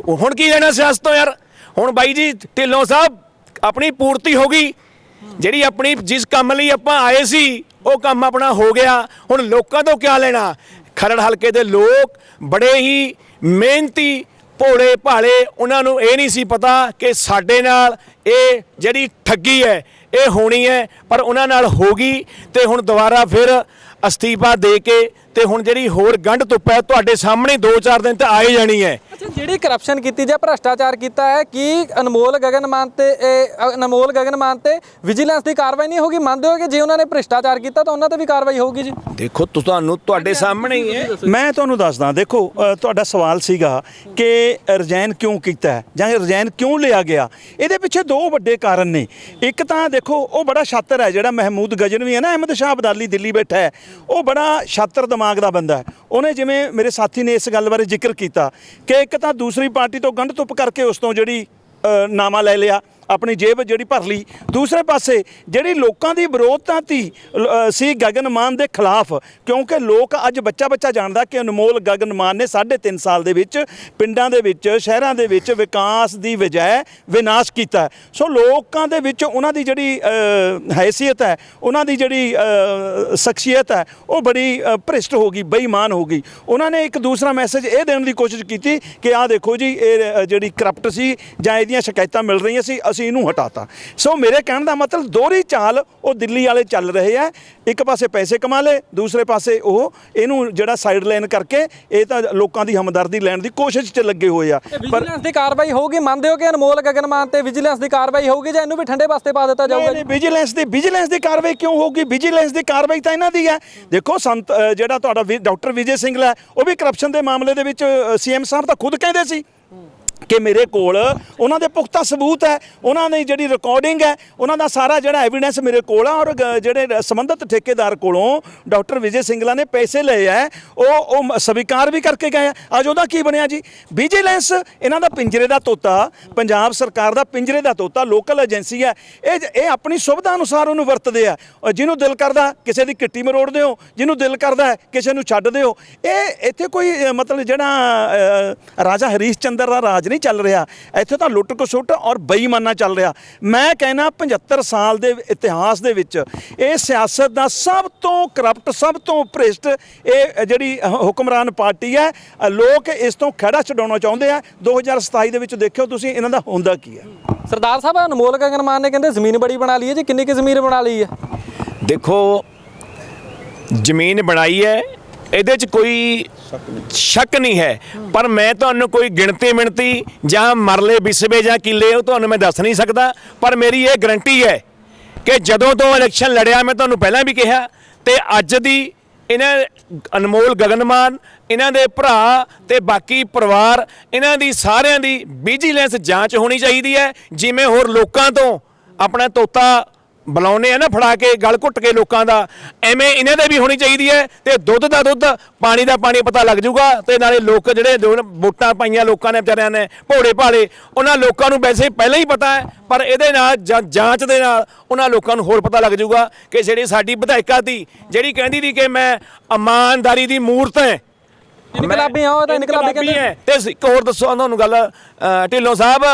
ਉਹ ਹੁਣ ਕੀ ਲੈਣਾ ਸਿਆਸਤ ਤੋਂ ਯਾਰ? ਹੁਣ ਬਾਈ ਜੀ ਢਿੱਲੋਂ ਸਾਹਿਬ ਆਪਣੀ ਪੂਰਤੀ ਹੋ ਗਈ। ਜਿਹੜੀ ਆਪਣੀ ਜਿਸ ਕੰਮ ਲਈ ਆਪਾਂ ਆਏ ਸੀ ਉਹ ਕੰਮ ਆਪਣਾ ਹੋ ਗਿਆ। ਹੁਣ ਲੋਕਾਂ ਤੋਂ ਕੀ ਲੈਣਾ? ਖਰੜ ਹਲਕੇ ਦੇ ਲੋਕ ਬੜੇ ਹੀ ਮਿਹਨਤੀ ਭੋਲੇ ਭਾਲੇ ਉਹਨਾਂ ਨੂੰ ਇਹ ਨਹੀਂ ਸੀ ਪਤਾ ਕਿ ਸਾਡੇ ਨਾਲ ਇਹ ਜਿਹੜੀ ਠੱਗੀ ਹੈ, ਇਹ ਹੋਣੀ ਹੈ, ਪਰ ਉਹਨਾਂ ਨਾਲ ਹੋ ਗਈ ਤੇ ਹੁਣ ਦੁਬਾਰਾ ਫਿਰ ਅਸਤੀਫਾ ਦੇ ਕੇ ਤੇ ਹੁਣ ਜਿਹੜੀ ਹੋਰ ਗੰਢ ਧੁੱਪ ਹੈ ਤੁਹਾਡੇ ਸਾਹਮਣੇ 2-4 ਦਿਨ ਤੇ ਆਏ ਜਾਣੀ ਹੈ। ਅੱਛਾ ਜਿਹੜੀ ਕਰਪਸ਼ਨ ਕੀਤੀ ਜਾਂ ਭ੍ਰਸ਼ਟਾਚਾਰ ਕੀਤਾ ਹੈ ਕੀ ਅਨਮੋਲ ਗਗਨਮਾਨ ਤੇ ਇਹ ਅਨਮੋਲ ਗਗਨਮਾਨ ਤੇ ਵਿਜੀਲੈਂਸ ਦੀ ਕਾਰਵਾਈ ਨਹੀਂ ਹੋਗੀ ਮੰਨਦੇ ਹੋ ਕਿ ਜੇ ਉਹਨਾਂ ਨੇ ਭ੍ਰਸ਼ਟਾਚਾਰ ਕੀਤਾ ਤਾਂ ਉਹਨਾਂ ਤੇ ਵੀ ਕਾਰਵਾਈ ਹੋਊਗੀ ਜੀ? ਦੇਖੋ ਤੁਹਾਨੂੰ ਤੁਹਾਡੇ ਸਾਹਮਣੇ ਹੀ ਹੈ। ਮੈਂ ਤੁਹਾਨੂੰ ਦੱਸਦਾ ਦੇਖੋ ਤੁਹਾਡਾ ਸਵਾਲ ਸੀਗਾ ਕਿ ਰਿਜ਼ਾਈਨ ਕਿਉਂ ਕੀਤਾ ਜਾਂ ਰਿਜ਼ਾਈਨ ਕਿਉਂ ਲਿਆ ਗਿਆ? ਇਹਦੇ ਪਿੱਛੇ ਦੋ ਵੱਡੇ ਕਾਰਨ ਨੇ। ਇੱਕ ਤਾਂ ਦੇਖੋ ਉਹ ਬੜਾ ਛਾਤਰ ਹੈ ਜਿਹੜਾ ਮਹਿਮੂਦ ਗਜਨਵੀ ਹੈ ਨਾ ਅਹਿਮਦ ਸ਼ਾਹ ਅਬਦਾਲੀ ਦਿੱਲੀ ਬੈਠਾ ਹੈ। ਉਹ ਬੜਾ ਛਾਤਰ ਦਿਮਾਗ ਦਿਮਾਗ ਦਾ ਬੰਦਾ ਹੈ। ਉਹਨੇ ਜਿਵੇਂ ਮੇਰੇ ਸਾਥੀ ਨੇ ਇਸ ਗੱਲ ਬਾਰੇ ਜ਼ਿਕਰ ਕੀਤਾ ਕਿ ਇੱਕ ਤਾਂ ਦੂਸਰੀ ਪਾਰਟੀ ਤੋਂ ਗੰਢ ਧੁੱਪ ਕਰਕੇ ਉਸ ਤੋਂ ਜਿਹੜੀ ਅ, ਨਾਮਾ ਲੈ ਲਿਆ। ਆਪਣੀ ਜੇਬ ਜਿਹੜੀ ਭਰ ਲਈ। ਦੂਸਰੇ ਪਾਸੇ, ਜਿਹੜੀ ਲੋਕਾਂ ਦੀ ਵਿਰੋਧਤਾ ਤੀ ਸੀ ਗਗਨ ਮਾਨ ਦੇ ਖਿਲਾਫ, ਕਿਉਂਕਿ ਲੋਕ ਅੱਜ ਬੱਚਾ ਬੱਚਾ ਜਾਣਦਾ ਕਿ ਅਨਮੋਲ ਗਗਨ ਮਾਨ ਨੇ 3.5 ਸਾਲ ਦੇ ਵਿੱਚ ਪਿੰਡਾਂ ਦੇ ਵਿੱਚ, ਸ਼ਹਿਰਾਂ ਦੇ ਵਿੱਚ ਵਿਕਾਸ ਦੀ ਬਜਾਏ ਵਿਨਾਸ਼ ਕੀਤਾ। ਸੋ ਲੋਕਾਂ ਦੇ ਵਿੱਚ ਉਹਨਾਂ ਦੀ ਜਿਹੜੀ ਹੈਸੀਅਤ ਹੈ, ਉਹਨਾਂ ਦੀ ਜਿਹੜੀ ਸ਼ਖਸੀਅਤ ਹੈ, ਉਹ ਬੜੀ ਭ੍ਰਿਸ਼ਟ ਹੋ ਗਈ, ਬੇਈਮਾਨ ਹੋ ਗਈ। ਉਹਨਾਂ ਨੇ ਇੱਕ ਦੂਸਰਾ ਮੈਸੇਜ ਇਹ ਦੇਣ ਦੀ ਕੋਸ਼ਿਸ਼ ਕੀਤੀ ਕਿ ਆਹ ਦੇਖੋ ਜੀ, ਇਹ ਜਿਹੜੀ ਕਰਪਟ ਸੀ ਜਾਂ ਇਹਦੀਆਂ ਸ਼ਿਕਾਇਤਾਂ ਮਿਲ ਰਹੀਆਂ ਸੀ ਅਸੀਂ ਇਹਨੂੰ ਹਟਾਤਾ। ਸੋ ਮੇਰੇ ਕਹਿਣ ਦਾ ਮਤਲਬ ਦੋਹਰੀ ਚਾਲ ਉਹ ਦਿੱਲੀ ਵਾਲੇ ਚੱਲ ਰਹੇ ਆ। ਇੱਕ ਪਾਸੇ ਪੈਸੇ ਕਮਾ ਲੇ ਦੂਸਰੇ ਪਾਸੇ ਉਹ ਇਹਨੂੰ ਜਿਹੜਾ ਸਾਈਡ ਲਾਈਨ ਕਰਕੇ ਇਹ ਤਾਂ ਲੋਕਾਂ ਦੀ ਹਮਦਰਦੀ ਲੈਣ ਦੀ ਕੋਸ਼ਿਸ਼ 'ਚ ਲੱਗੇ ਹੋਏ ਆ। ਪਰ ਵਿਜੀਲੈਂਸ ਦੀ ਕਾਰਵਾਈ ਹੋਊਗੀ? ਮੰਨਦੇ ਹੋ ਕਿ ਅਨਮੋਲ ਗਗਨਮਾਨ ਤੇ ਵਿਜੀਲੈਂਸ ਦੀ ਕਾਰਵਾਈ ਹੋਊਗੀ ਜਾਂ ਇਹਨੂੰ ਵੀ ਠੰਡੇ ਵਾਸਤੇ ਪਾ ਦਿੱਤਾ ਜਾਊਗਾ ਨਹੀਂ ਵਿਜੀਲੈਂਸ ਦੀ ਵਿਜੀਲੈਂਸ ਦੀ ਕਾਰਵਾਈ ਕਿਉਂ ਹੋਊਗੀ? ਵਿਜੀਲੈਂਸ ਦੀ ਕਾਰਵਾਈ ਤਾਂ ਇਹਨਾਂ ਦੀ ਹੈ। ਦੇਖੋ ਸੰਤ ਜਿਹੜਾ ਤੁਹਾਡਾ ਡਾਕਟਰ ਵਿਜੇ ਸਿੰਗਲਾ ਹੈ, ਉਹ ਵੀ ਕਰਪਸ਼ਨ ਦੇ ਮਾਮਲੇ ਦੇ ਵਿੱਚ ਸੀਐਮ ਸਾਹਿਬ ਤਾਂ ਖੁਦ ਕਹਿੰਦੇ ਸੀ। ਕਿ ਮੇਰੇ ਕੋਲ ਉਹਨਾਂ ਦੇ ਪੁਖਤਾ ਸਬੂਤ ਹੈ, ਉਹਨਾਂ ਦੀ ਜਿਹੜੀ ਰਿਕਾਰਡਿੰਗ ਹੈ, ਉਹਨਾਂ ਦਾ ਸਾਰਾ ਜਿਹੜਾ ਐਵੀਡੈਂਸ ਮੇਰੇ ਕੋਲ ਆ ਔਰ ਜਿਹੜੇ ਸੰਬੰਧਿਤ ਠੇਕੇਦਾਰ ਕੋਲੋਂ ਡਾਕਟਰ ਵਿਜੇ ਸਿੰਗਲਾ ਨੇ ਪੈਸੇ ਲਏ ਆ ਉਹ ਉਹ ਸਵੀਕਾਰ ਵੀ ਕਰਕੇ ਗਏ ਆ। ਅੱਜ ਉਹਦਾ ਕੀ ਬਣਿਆ ਜੀ? ਵਿਜੀਲੈਂਸ ਇਹਨਾਂ ਦਾ ਪਿੰਜਰੇ ਦਾ ਤੋਤਾ, ਪੰਜਾਬ ਸਰਕਾਰ ਦਾ ਪਿੰਜਰੇ ਦਾ ਤੋਤਾ ਲੋਕਲ ਏਜੰਸੀ ਹੈ। ਇਹ ਜ- ਇਹ ਆਪਣੀ ਸੁਵਿਧਾ ਅਨੁਸਾਰ ਉਹਨੂੰ ਵਰਤਦੇ ਆ। ਜਿਹਨੂੰ ਦਿਲ ਕਰਦਾ, ਕਿਸੇ ਦੀ ਕਿੱਟੀ ਮਰੋੜ ਦਿਓ ਜਿਹਨੂੰ ਦਿਲ ਕਰਦਾ ਕਿਸੇ ਨੂੰ ਛੱਡ ਦਿਓ ਇਹ ਇੱਥੇ ਕੋਈ ਮਤਲਬ ਜਿਹੜਾ ਰਾਜਾ ਹਰੀਸ਼ ਚੰਦਰ ਦਾ ਰਾਜ ਨਹੀਂ ਚੱਲ ਰਿਹਾ। ਇੱਥੇ ਤਾਂ ਲੁੱਟ ਕਸੁੱਟ ਔਰ ਬੇਈਮਾਨਾ ਚੱਲ ਰਿਹਾ। ਮੈਂ ਕਹਿੰਦਾ 75 ਸਾਲ ਦੇ ਇਤਿਹਾਸ ਦੇ ਵਿੱਚ ਇਹ ਸਿਆਸਤ ਦਾ ਸਭ ਤੋਂ ਕਰਪਟ ਸਭ ਤੋਂ ਭ੍ਰਿਸ਼ਟ ਇਹ ਜਿਹੜੀ ਹੁਕਮਰਾਨ ਪਾਰਟੀ ਹੈ ਲੋਕ ਇਸ ਤੋਂ ਖੜਾ ਛਡਾਉਣਾ ਚਾਹੁੰਦੇ ਆ। 2027 ਦੇ ਵਿੱਚ ਦੇਖਿਓ ਤੁਸੀਂ ਇਹਨਾਂ ਦਾ ਹੁੰਦਾ ਕੀ ਹੈ। ਸਰਦਾਰ ਸਾਹਿਬ ਅਨਮੋਲ ਗਗਨਮਾਨ ਨੇ ਕਹਿੰਦੇ ਜ਼ਮੀਨ ਬੜੀ ਬਣਾ ਲਈ ਹੈ ਜੀ ਕਿੰਨੀ ਕਿ ਜ਼ਮੀਨ ਬਣਾ ਲਈ ਹੈ? ਦੇਖੋ ਜ਼ਮੀਨ ਬਣਾਈ ਹੈ ਇਹਦੇ 'ਚ ਕੋਈ ਸ਼ੱਕ ਨਹੀਂ। ਹੈ। ਪਰ ਮੈਂ ਤੁਹਾਨੂੰ ਕੋਈ ਗਿਣਤੀ ਮਿਣਤੀ ਜਾਂ ਮਰਲੇ ਵਿਸਵੇ ਜਾਂ ਕਿੱਲੇ ਉਹ ਤੁਹਾਨੂੰ ਮੈਂ ਦੱਸ ਨਹੀਂ ਸਕਦਾ। ਪਰ ਮੇਰੀ ਇਹ ਗਰੰਟੀ ਹੈ ਕਿ ਜਦੋਂ ਤੋਂ ਇਲੈਕਸ਼ਨ ਲੜਿਆ ਮੈਂ ਤੁਹਾਨੂੰ ਪਹਿਲਾਂ ਵੀ ਕਿਹਾ ਤੇ ਅੱਜ ਦੀ ਇਹਨਾਂ ਅਨਮੋਲ ਗਗਨਮਾਨ, ਇਹਨਾਂ ਦੇ ਭਰਾ ਤੇ ਬਾਕੀ ਪਰਿਵਾਰ, ਇਹਨਾਂ ਦੀ ਸਾਰਿਆਂ ਦੀ ਵਿਜੀਲੈਂਸ ਜਾਂਚ ਹੋਣੀ ਚਾਹੀਦੀ ਹੈ। ਜਿਵੇਂ ਹੋਰ ਲੋਕਾਂ ਤੋਂ ਆਪਣਾ ਤੋਤਾ ਬੁਲਾਉਨੇ ਆ ਨਾ ਫੜਾ ਕੇ ਗਲ ਘੁੱਟ ਕੇ ਲੋਕਾਂ ਦਾ ਐਵੇਂ ਇਹਨਾਂ ਦੇ ਵੀ ਹੋਣੀ ਚਾਹੀਦੀ ਹੈ ਤੇ ਦੁੱਧ ਦਾ ਦੁੱਧ ਪਾਣੀ ਦਾ ਪਾਣੀ ਪਤਾ ਲੱਗ ਜਾਊਗਾ ਤੇ ਨਾਲੇ ਲੋਕ ਜਿਹੜੇ ਦੋ ਵੋਟਾਂ ਪਾਈਆਂ ਲੋਕਾਂ ਨੇ ਵਿਚਾਰਿਆਂ ਨੇ ਭੋੜੇ ਭਾਲੇ ਉਹਨਾਂ ਲੋਕਾਂ ਨੂੰ ਵੈਸੇ ਪਹਿਲਾਂ ਹੀ ਪਤਾ ਹੈ ਪਰ ਇਹਦੇ ਨਾਲ ਜਾਂ- ਜਾਂਚ ਦੇ ਨਾਲ ਉਹਨਾਂ ਲੋਕਾਂ ਨੂੰ ਹੋਰ ਪਤਾ ਲੱਗ ਜਾਊਗਾ ਕਿ ਜਿਹੜੀ ਸਾਡੀ ਵਿਧਾਇਕਾ ਦੀ ਜਿਹੜੀ ਕਹਿੰਦੀ ਸੀ ਕਿ ਮੈਂ ਇਮਾਨਦਾਰੀ ਦੀ ਮੂਰਤ ਹੈ। ਇਨਕਲਾਬੀ ਆ ਉਹ ਤਾਂ ਇਨਕਲਾਬੀ ਕਹਿੰਦੇ। ਹੈ। ਤੇ ਇੱਕ ਹੋਰ ਦੱਸੋ ਤੁਹਾਨੂੰ ਗੱਲ ਢਿੱਲੋਂ ਸਾਹਿਬ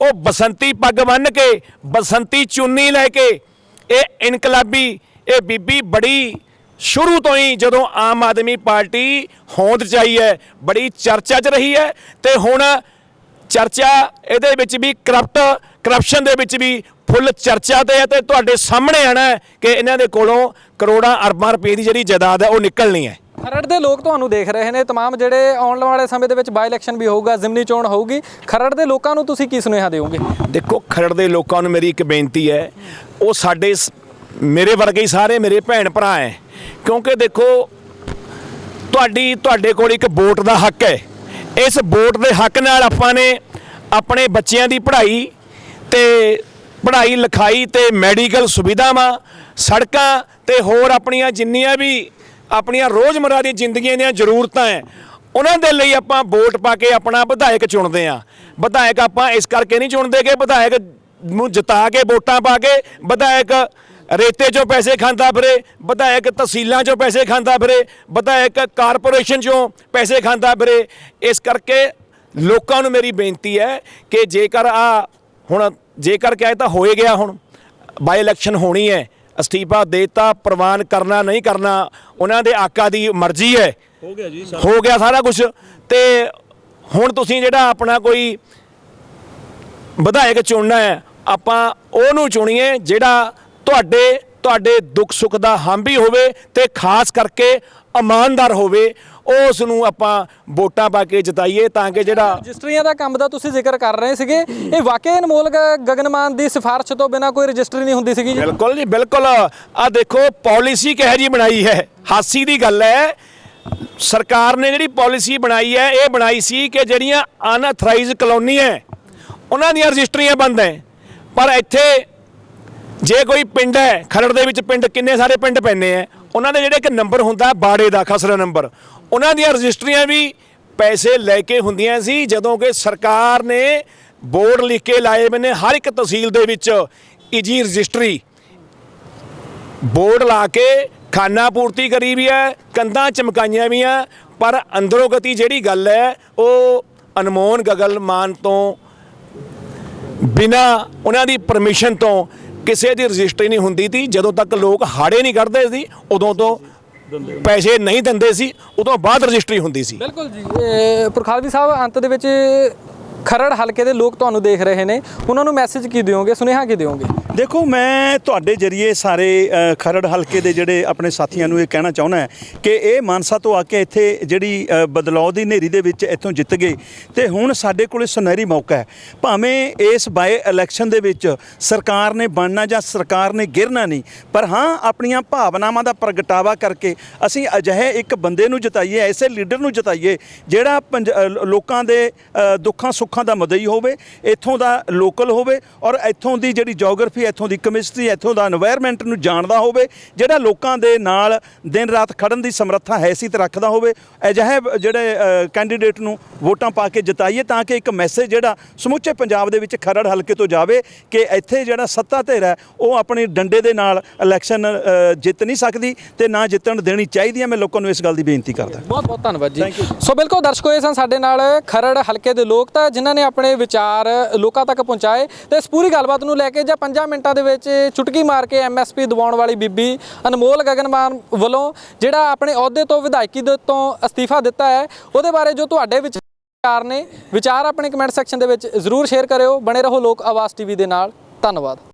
ਉਹ ਬਸੰਤੀ ਪੱਗ ਬੰਨ ਕੇ ਬਸੰਤੀ ਚੁੰਨੀ ਲੈ ਕੇ ਇਹ ਇਨਕਲਾਬੀ, ਇਹ ਬੀਬੀ ਬੜੀ ਸ਼ੁਰੂ ਤੋਂ ਹੀ ਜਦੋਂ ਆਮ ਆਦਮੀ ਪਾਰਟੀ ਹੋਂਦ ਚ ਆਈ ਹੈ, ਬੜੀ ਚਰਚਾ 'ਚ ਰਹੀ ਹੈ ਤੇ ਹੁਣ ਚਰਚਾ ਇਹਦੇ ਵਿੱਚ ਵੀ ਕਰਪਟ, ਕਰਪਸ਼ਨ ਦੇ ਵਿੱਚ ਵੀ ਫੁੱਲ ਚਰਚਾ ਤੇ ਹੈ ਤੇ ਤੁਹਾਡੇ ਸਾਹਮਣੇ ਆਣਾ ਕਿ ਇਹਨਾਂ ਦੇ ਕੋਲੋਂ ਕਰੋੜਾਂ ਅਰਬਾਂ ਰੁਪਏ ਦੀ ਜਿਹੜੀ ਜਾਇਦਾਦ ਹੈ ਉਹ ਨਿਕਲਣੀ ਹੈ। ਖਰੜ ਦੇ ਲੋਕ ਤੁਹਾਨੂੰ ਦੇਖ ਰਹੇ ਨੇ तमाम ਜਿਹੜੇ ਆਉਣ ਵਾਲੇ ਸਮੇਂ ਦੇ ਵਿੱਚ ਬਾਈ ਇਲੈਕਸ਼ਨ ਵੀ ਹੋਊਗਾ ਜ਼ਿਮਨੀ ਚੋਣ ਹੋਊਗੀ ਖਰੜ ਦੇ ਲੋਕਾਂ ਨੂੰ ਤੁਸੀਂ ਕੀ ਸੁਨੇਹਾ ਦਿਓਗੇ ਦੇਖੋ ਖਰੜ ਦੇ ਲੋਕਾਂ ਨੂੰ ਮੇਰੀ ਇੱਕ ਬੇਨਤੀ ਹੈ ਉਹ ਸਾਡੇ ਸ- ਮੇਰੇ ਵਰਗੇ ਹੀ ਸਾਰੇ ਮੇਰੇ ਭੈਣ ਭਰਾ ਹੈ ਕਿਉਂਕਿ ਦੇਖੋ ਤੁਹਾਡੀ ਤੁਹਾਡੇ ਕੋਲ ਇੱਕ ਵੋਟ ਦਾ ਹੱਕ ਹੈ ਇਸ ਵੋਟ ਦੇ ਹੱਕ ਨਾਲ ਆਪਾਂ ਨੇ ਆਪਣੇ ਬੱਚਿਆਂ ਦੀ ਪੜ੍ਹਾਈ ਤੇ ਪੜ੍ਹਾਈ ਲਿਖਾਈ ਤੇ ਮੈਡੀਕਲ ਸੁਵਿਧਾਵਾਂ ਸੜਕਾਂ ਤੇ ਹੋਰ ਆਪਣੀਆਂ ਜਿੰਨੀਆਂ ਵੀ ਆਪਣੀਆਂ ਰੋਜ਼ਮਰਾ ਦੀਆਂ ਜ਼ਿੰਦਗੀਆਂ ਦੀਆਂ ਜ਼ਰੂਰਤਾਂ ਹੈ ਉਹਨਾਂ ਦੇ ਲਈ ਆਪਾਂ ਵੋਟ ਪਾ ਕੇ ਆਪਣਾ ਵਿਧਾਇਕ ਚੁਣਦੇ ਆ। ਵਿਧਾਇਕ ਆਪਾਂ ਇਸ ਕਰਕੇ ਨਹੀਂ ਚੁਣਦੇ ਕਿ ਵਿਧਾਇਕ ਨੂੰ ਜਿਤਾ ਕੇ ਵੋਟਾਂ ਪਾ ਕੇ ਵਿਧਾਇਕ ਰੇਤੇ ਚੋਂ ਪੈਸੇ ਖਾਂਦਾ ਫਿਰੇ, ਵਿਧਾਇਕ ਤਹਿਸੀਲਾਂ ਚੋਂ ਪੈਸੇ ਖਾਂਦਾ ਫਿਰੇ, ਵਿਧਾਇਕ ਕਾਰਪੋਰੇਸ਼ਨ ਚੋਂ ਪੈਸੇ ਖਾਂਦਾ ਫਿਰੇ। ਇਸ ਕਰਕੇ ਲੋਕਾਂ ਨੂੰ ਮੇਰੀ ਬੇਨਤੀ ਹੈ ਕਿ ਜੇਕਰ ਆ ਹੁਣ ਜੇਕਰ ਕਿਹਾ ਤਾਂ ਹੋਏ ਗਿਆ ਹੁਣ ਬਾਈ ਇਲੈਕਸ਼ਨ ਹੋਣੀ ਹੈ ਅਸਤੀਫਾ ਦੇਤਾ ਪ੍ਰਵਾਨ ਕਰਨਾ ਨਹੀਂ ਕਰਨਾ ਉਹਨਾਂ ਦੇ ਆਕਾ ਦੀ ਮਰਜ਼ੀ ਹੈ। ਹੋ ਗਿਆ ਜੀ ਹੋ ਗਿਆ ਸਾਰਾ ਕੁਝ ਤੇ ਹੁਣ ਤੁਸੀਂ ਜਿਹੜਾ ਆਪਣਾ ਕੋਈ ਵਿਧਾਇਕ ਚੁਣਨਾ ਹੈ ਆਪਾਂ ਉਹਨੂੰ ਚੁਣੀਏ ਜਿਹੜਾ ਤੁਹਾਡੇ ਤੁਹਾਡੇ ਦੁੱਖ ਸੁੱਖ ਦਾ ਹਾਮੀ ਹੋਵੇ ਤੇ ਖਾਸ ਕਰਕੇ ਇਮਾਨਦਾਰ ਹੋਵੇ। ਉਸ ਨੂੰ ਆਪਾਂ ਵੋਟਾਂ ਪਾ ਕੇ ਜਿਤਾਈਏ ਤਾਂ ਕਿ ਜਿਹੜਾ ਰਜਿਸਟਰੀਆਂ ਦਾ ਕੰਮ ਦਾ ਤੁਸੀਂ ਜ਼ਿਕਰ ਕਰ ਰਹੇ ਸੀਗੇ। ਇਹ ਵਾਕਈ ਅਨਮੋਲ ਗਗਨਮਾਨ ਦੀ ਸਿਫਾਰਿਸ਼ ਤੋਂ ਬਿਨਾ ਕੋਈ ਰਜਿਸਟਰੀ ਨਹੀਂ ਹੁੰਦੀ ਸੀਗੀ ਬਿਲਕੁਲ ਜੀ ਬਿਲਕੁਲ। ਆ ਦੇਖੋ ਪਾਲਿਸੀ ਕਿਹੋ ਜੀ ਬਣਾਈ ਹੈ? ਹਾਸੀ ਦੀ ਗੱਲ ਹੈ। ਸਰਕਾਰ ਨੇ ਜਿਹੜੀ ਪਾਲਿਸੀ ਬਣਾਈ ਹੈ ਇਹ ਬਣਾਈ ਸੀ ਕਿ ਜਿਹੜੀਆਂ ਅਨਅਥਰਾਈਜ਼ਡ ਕਲੋਨੀ ਹੈ ਉਹਨਾਂ ਦੀਆਂ ਰਜਿਸਟਰੀਆਂ ਬੰਦ ਹੈ। ਪਰ ਇੱਥੇ ਜੇ ਕੋਈ ਪਿੰਡ ਹੈ ਖਰੜ ਦੇ ਵਿੱਚ ਪਿੰਡ ਕਿੰਨੇ ਸਾਰੇ ਪਿੰਡ ਪੈਨੇ ਆ ਉਹਨਾਂ ਦੇ ਜਿਹੜੇ ਇੱਕ ਨੰਬਰ ਹੁੰਦਾ ਬਾੜੇ ਦਾ ਖਸਰਾ ਨੰਬਰ ਉਹਨਾਂ ਦੀਆਂ ਰਜਿਸਟਰੀਆਂ ਵੀ ਪੈਸੇ ਲੈ ਕੇ ਹੁੰਦੀਆਂ ਸੀ, ਜਦੋਂ ਕਿ ਸਰਕਾਰ ਨੇ ਬੋਰਡ ਲਿਖ ਕੇ ਲਾਏ ਮੈਨੇ ਹਰ ਇੱਕ ਤਹਿਸੀਲ ਦੇ ਵਿੱਚ ਈਜੀ ਰਜਿਸਟਰੀ। ਬੋਰਡ ਲਾ ਕੇ ਖਾਨਾ ਪੂਰਤੀ ਕਰੀ ਵੀ ਹੈ, ਕੰਧਾਂ ਚਮਕਾਈਆਂ ਵੀ ਆ, ਪਰ ਅੰਦਰੋਂ ਗਤੀ ਜਿਹੜੀ ਗੱਲ ਹੈ, ਉਹ ਅਨਮੋਨ ਗਗਨ ਮਾਨ ਤੋਂ ਬਿਨਾ ਉਹਨਾਂ ਦੀ ਪਰਮਿਸ਼ਨ ਤੋਂ ਕਿਸੇ ਦੀ ਰਜਿਸਟਰੀ ਨਹੀਂ ਹੁੰਦੀ ਸੀ। ਜਦੋਂ ਤੱਕ ਲੋਕ ਹਾੜੇ ਨਹੀਂ ਕੱਢਦੇ ਸੀ, ਉਦੋਂ ਤੋਂ ਪੈਸੇ ਨਹੀਂ ਦਿੰਦੇ ਸੀ ਉਦੋਂ ਬਾਅਦ ਰਜਿਸਟਰੀ ਹੁੰਦੀ ਸੀ। ਬਿਲਕੁਲ ਜੀ। ਇਹ ਪੁਰਖਾਲਵੀ ਸਾਹਿਬ ਅੰਤ ਦੇ ਵਿੱਚ ਖਰੜ ਹਲਕੇ ਦੇ ਲੋਕ ਤੁਹਾਨੂੰ ਦੇਖ ਰਹੇ ਨੇ। ਉਹਨਾਂ ਨੂੰ ਮੈਸੇਜ ਕੀ ਦਿਓਗੇ ਸੁਨੇਹਾ ਕੀ ਦਿਓਗੇ? ਦੇਖੋ ਮੈਂ ਤੁਹਾਡੇ ਜਰੀਏ ਸਾਰੇ ਖਰੜ ਹਲਕੇ ਦੇ ਜਿਹੜੇ ਆਪਣੇ ਸਾਥੀਆਂ ਨੂੰ ਇਹ ਕਹਿਣਾ ਚਾਹੁੰਦਾ ਕਿ ਇਹ ਮਾਨਸਾ ਤੋਂ ਆ ਕੇ ਇੱਥੇ ਜਿਹੜੀ ਅ, ਬਦਲਾਅ ਦੀ ਨੇਰੀ ਦੇ ਵਿੱਚ ਇੱਥੋਂ ਜਿੱਤ ਗਏ। ਤੇ ਹੁਣ ਸਾਡੇ ਕੋਲੇ ਸੁਨਹਿਰੀ ਮੌਕਾ ਹੈ। ਭਾਵੇਂ ਇਸ ਬਾਏ ਇਲੈਕਸ਼ਨ ਦੇ ਵਿੱਚ ਸਰਕਾਰ ਨੇ ਬਣਨਾ ਜਾਂ ਸਰਕਾਰ ਨੇ ਗਿਰਨਾ ਨਹੀਂ ਪਰ ਹਾਂ ਆਪਣੀਆਂ ਭਾਵਨਾਵਾਂ ਦਾ ਪ੍ਰਗਟਾਵਾ ਕਰਕੇ ਅਸੀਂ ਅਜਿਹੇ ਇੱਕ ਬੰਦੇ ਨੂੰ ਜਿਤਾਈਏ ਐਸੇ ਲੀਡਰ ਨੂੰ ਜਿਤਾਈਏ ਜਿਹੜਾ ਪੰਜ- ਲੋਕਾਂ ਦੇ ਦੁੱਖਾਂ ਸੁੱਖਾਂ ਲੋਕਾਂ ਦਾ ਮਦਈ ਹੋਵੇ ਇੱਥੋਂ ਦਾ ਲੋਕਲ ਹੋਵੇ ਔਰ ਇੱਥੋਂ ਦੀ ਜਿਹੜੀ ਜੀਓਗ੍ਰਾਫੀ ਇੱਥੋਂ ਦੀ ਕੈਮਿਸਟਰੀ ਇੱਥੋਂ ਦਾ এনवायरमेंट ਨੂੰ ਜਾਣਦਾ ਹੋਵੇ ਜਿਹੜਾ ਲੋਕਾਂ ਦੇ ਨਾਲ ਦਿਨ ਰਾਤ ਖੜਨ ਦੀ ਸਮਰੱਥਾ ਹੈਸੀਅਤ ਰੱਖਦਾ ਹੋਵੇ ਅਜਿਹੇ ਜਿਹੜੇ ਕੈਂਡੀਡੇਟ ਨੂੰ ਵੋਟਾਂ ਪਾ ਕੇ ਜਿਤਾਈਏ ਤਾਂ ਕਿ ਇੱਕ ਮੈਸੇਜ ਜਿਹੜਾ ਸਮੁੱਚੇ ਪੰਜਾਬ ਦੇ ਵਿੱਚ ਖਰੜ ਹਲਕੇ ਤੋਂ ਜਾਵੇ ਕਿ ਇੱਥੇ ਜਿਹੜਾ ਸੱਤਾ ਧਿਰ ਹੈ ਉਹ ਆਪਣੇ ਡੰਡੇ ਦੇ ਨਾਲ ਇਲੈਕਸ਼ਨ ਜਿੱਤ ਨਹੀਂ ਸਕਦੀ ਤੇ ਨਾ ਜਿੱਤਣ ਦੇਣੀ ਚਾਹੀਦੀ ਹੈ। ਮੈਂ ਲੋਕਾਂ ਨੂੰ ਇਸ ਗੱਲ ਦੀ ਬੇਨਤੀ ਕਰਦਾ। ਬਹੁਤ ਬਹੁਤ ਧੰਨਵਾਦ ਜੀ। ਸੋ ਬਿਲਕੁਲ ਦਰਸ਼ਕੋ ਇਹ ਸਨ ਸਾਡੇ ਨਾਲ ਖਰੜ ਹਲਕੇ ਦੇ ਲੋਕ ਤਾਂ ਜਿਨ੍ਹਾਂ ਨੇ ਆਪਣੇ ਵਿਚਾਰ ਲੋਕਾਂ ਤੱਕ ਪਹੁੰਚਾਏ ਤੇ ਇਸ ਪੂਰੀ ਗੱਲਬਾਤ ਨੂੰ ਲੈ ਕੇ ਜਾਂ 5 ਮਿੰਟਾਂ ਦੇ ਵਿੱਚ ਚੁਟਕੀ ਮਾਰ ਕੇ ਐਮਐਸਪੀ ਦਿਵਾਉਣ ਵਾਲੀ ਬੀਬੀ ਅਨਮੋਲ ਗਗਨਮਾਨ ਵੱਲੋਂ ਜਿਹੜਾ ਆਪਣੇ ਅਹੁਦੇ ਤੋਂ ਵਿਧਾਇਕੀ ਦੇ ਤੋਂ ਅਸਤੀਫਾ ਦਿੱਤਾ ਹੈ, ਉਹਦੇ ਬਾਰੇ ਜੋ ਤੁਹਾਡੇ ਵਿਚਾਰ ਨੇ, ਵਿਚਾਰ ਆਪਣੇ ਕਮੈਂਟ ਸੈਕਸ਼ਨ ਦੇ ਵਿੱਚ ਜ਼ਰੂਰ ਸ਼ੇਅਰ ਕਰਿਓ। ਬਣੇ ਰਹੋ ਲੋਕ ਆਵਾਜ਼ ਟੀਵੀ ਦੇ ਨਾਲ। ਧੰਨਵਾਦ।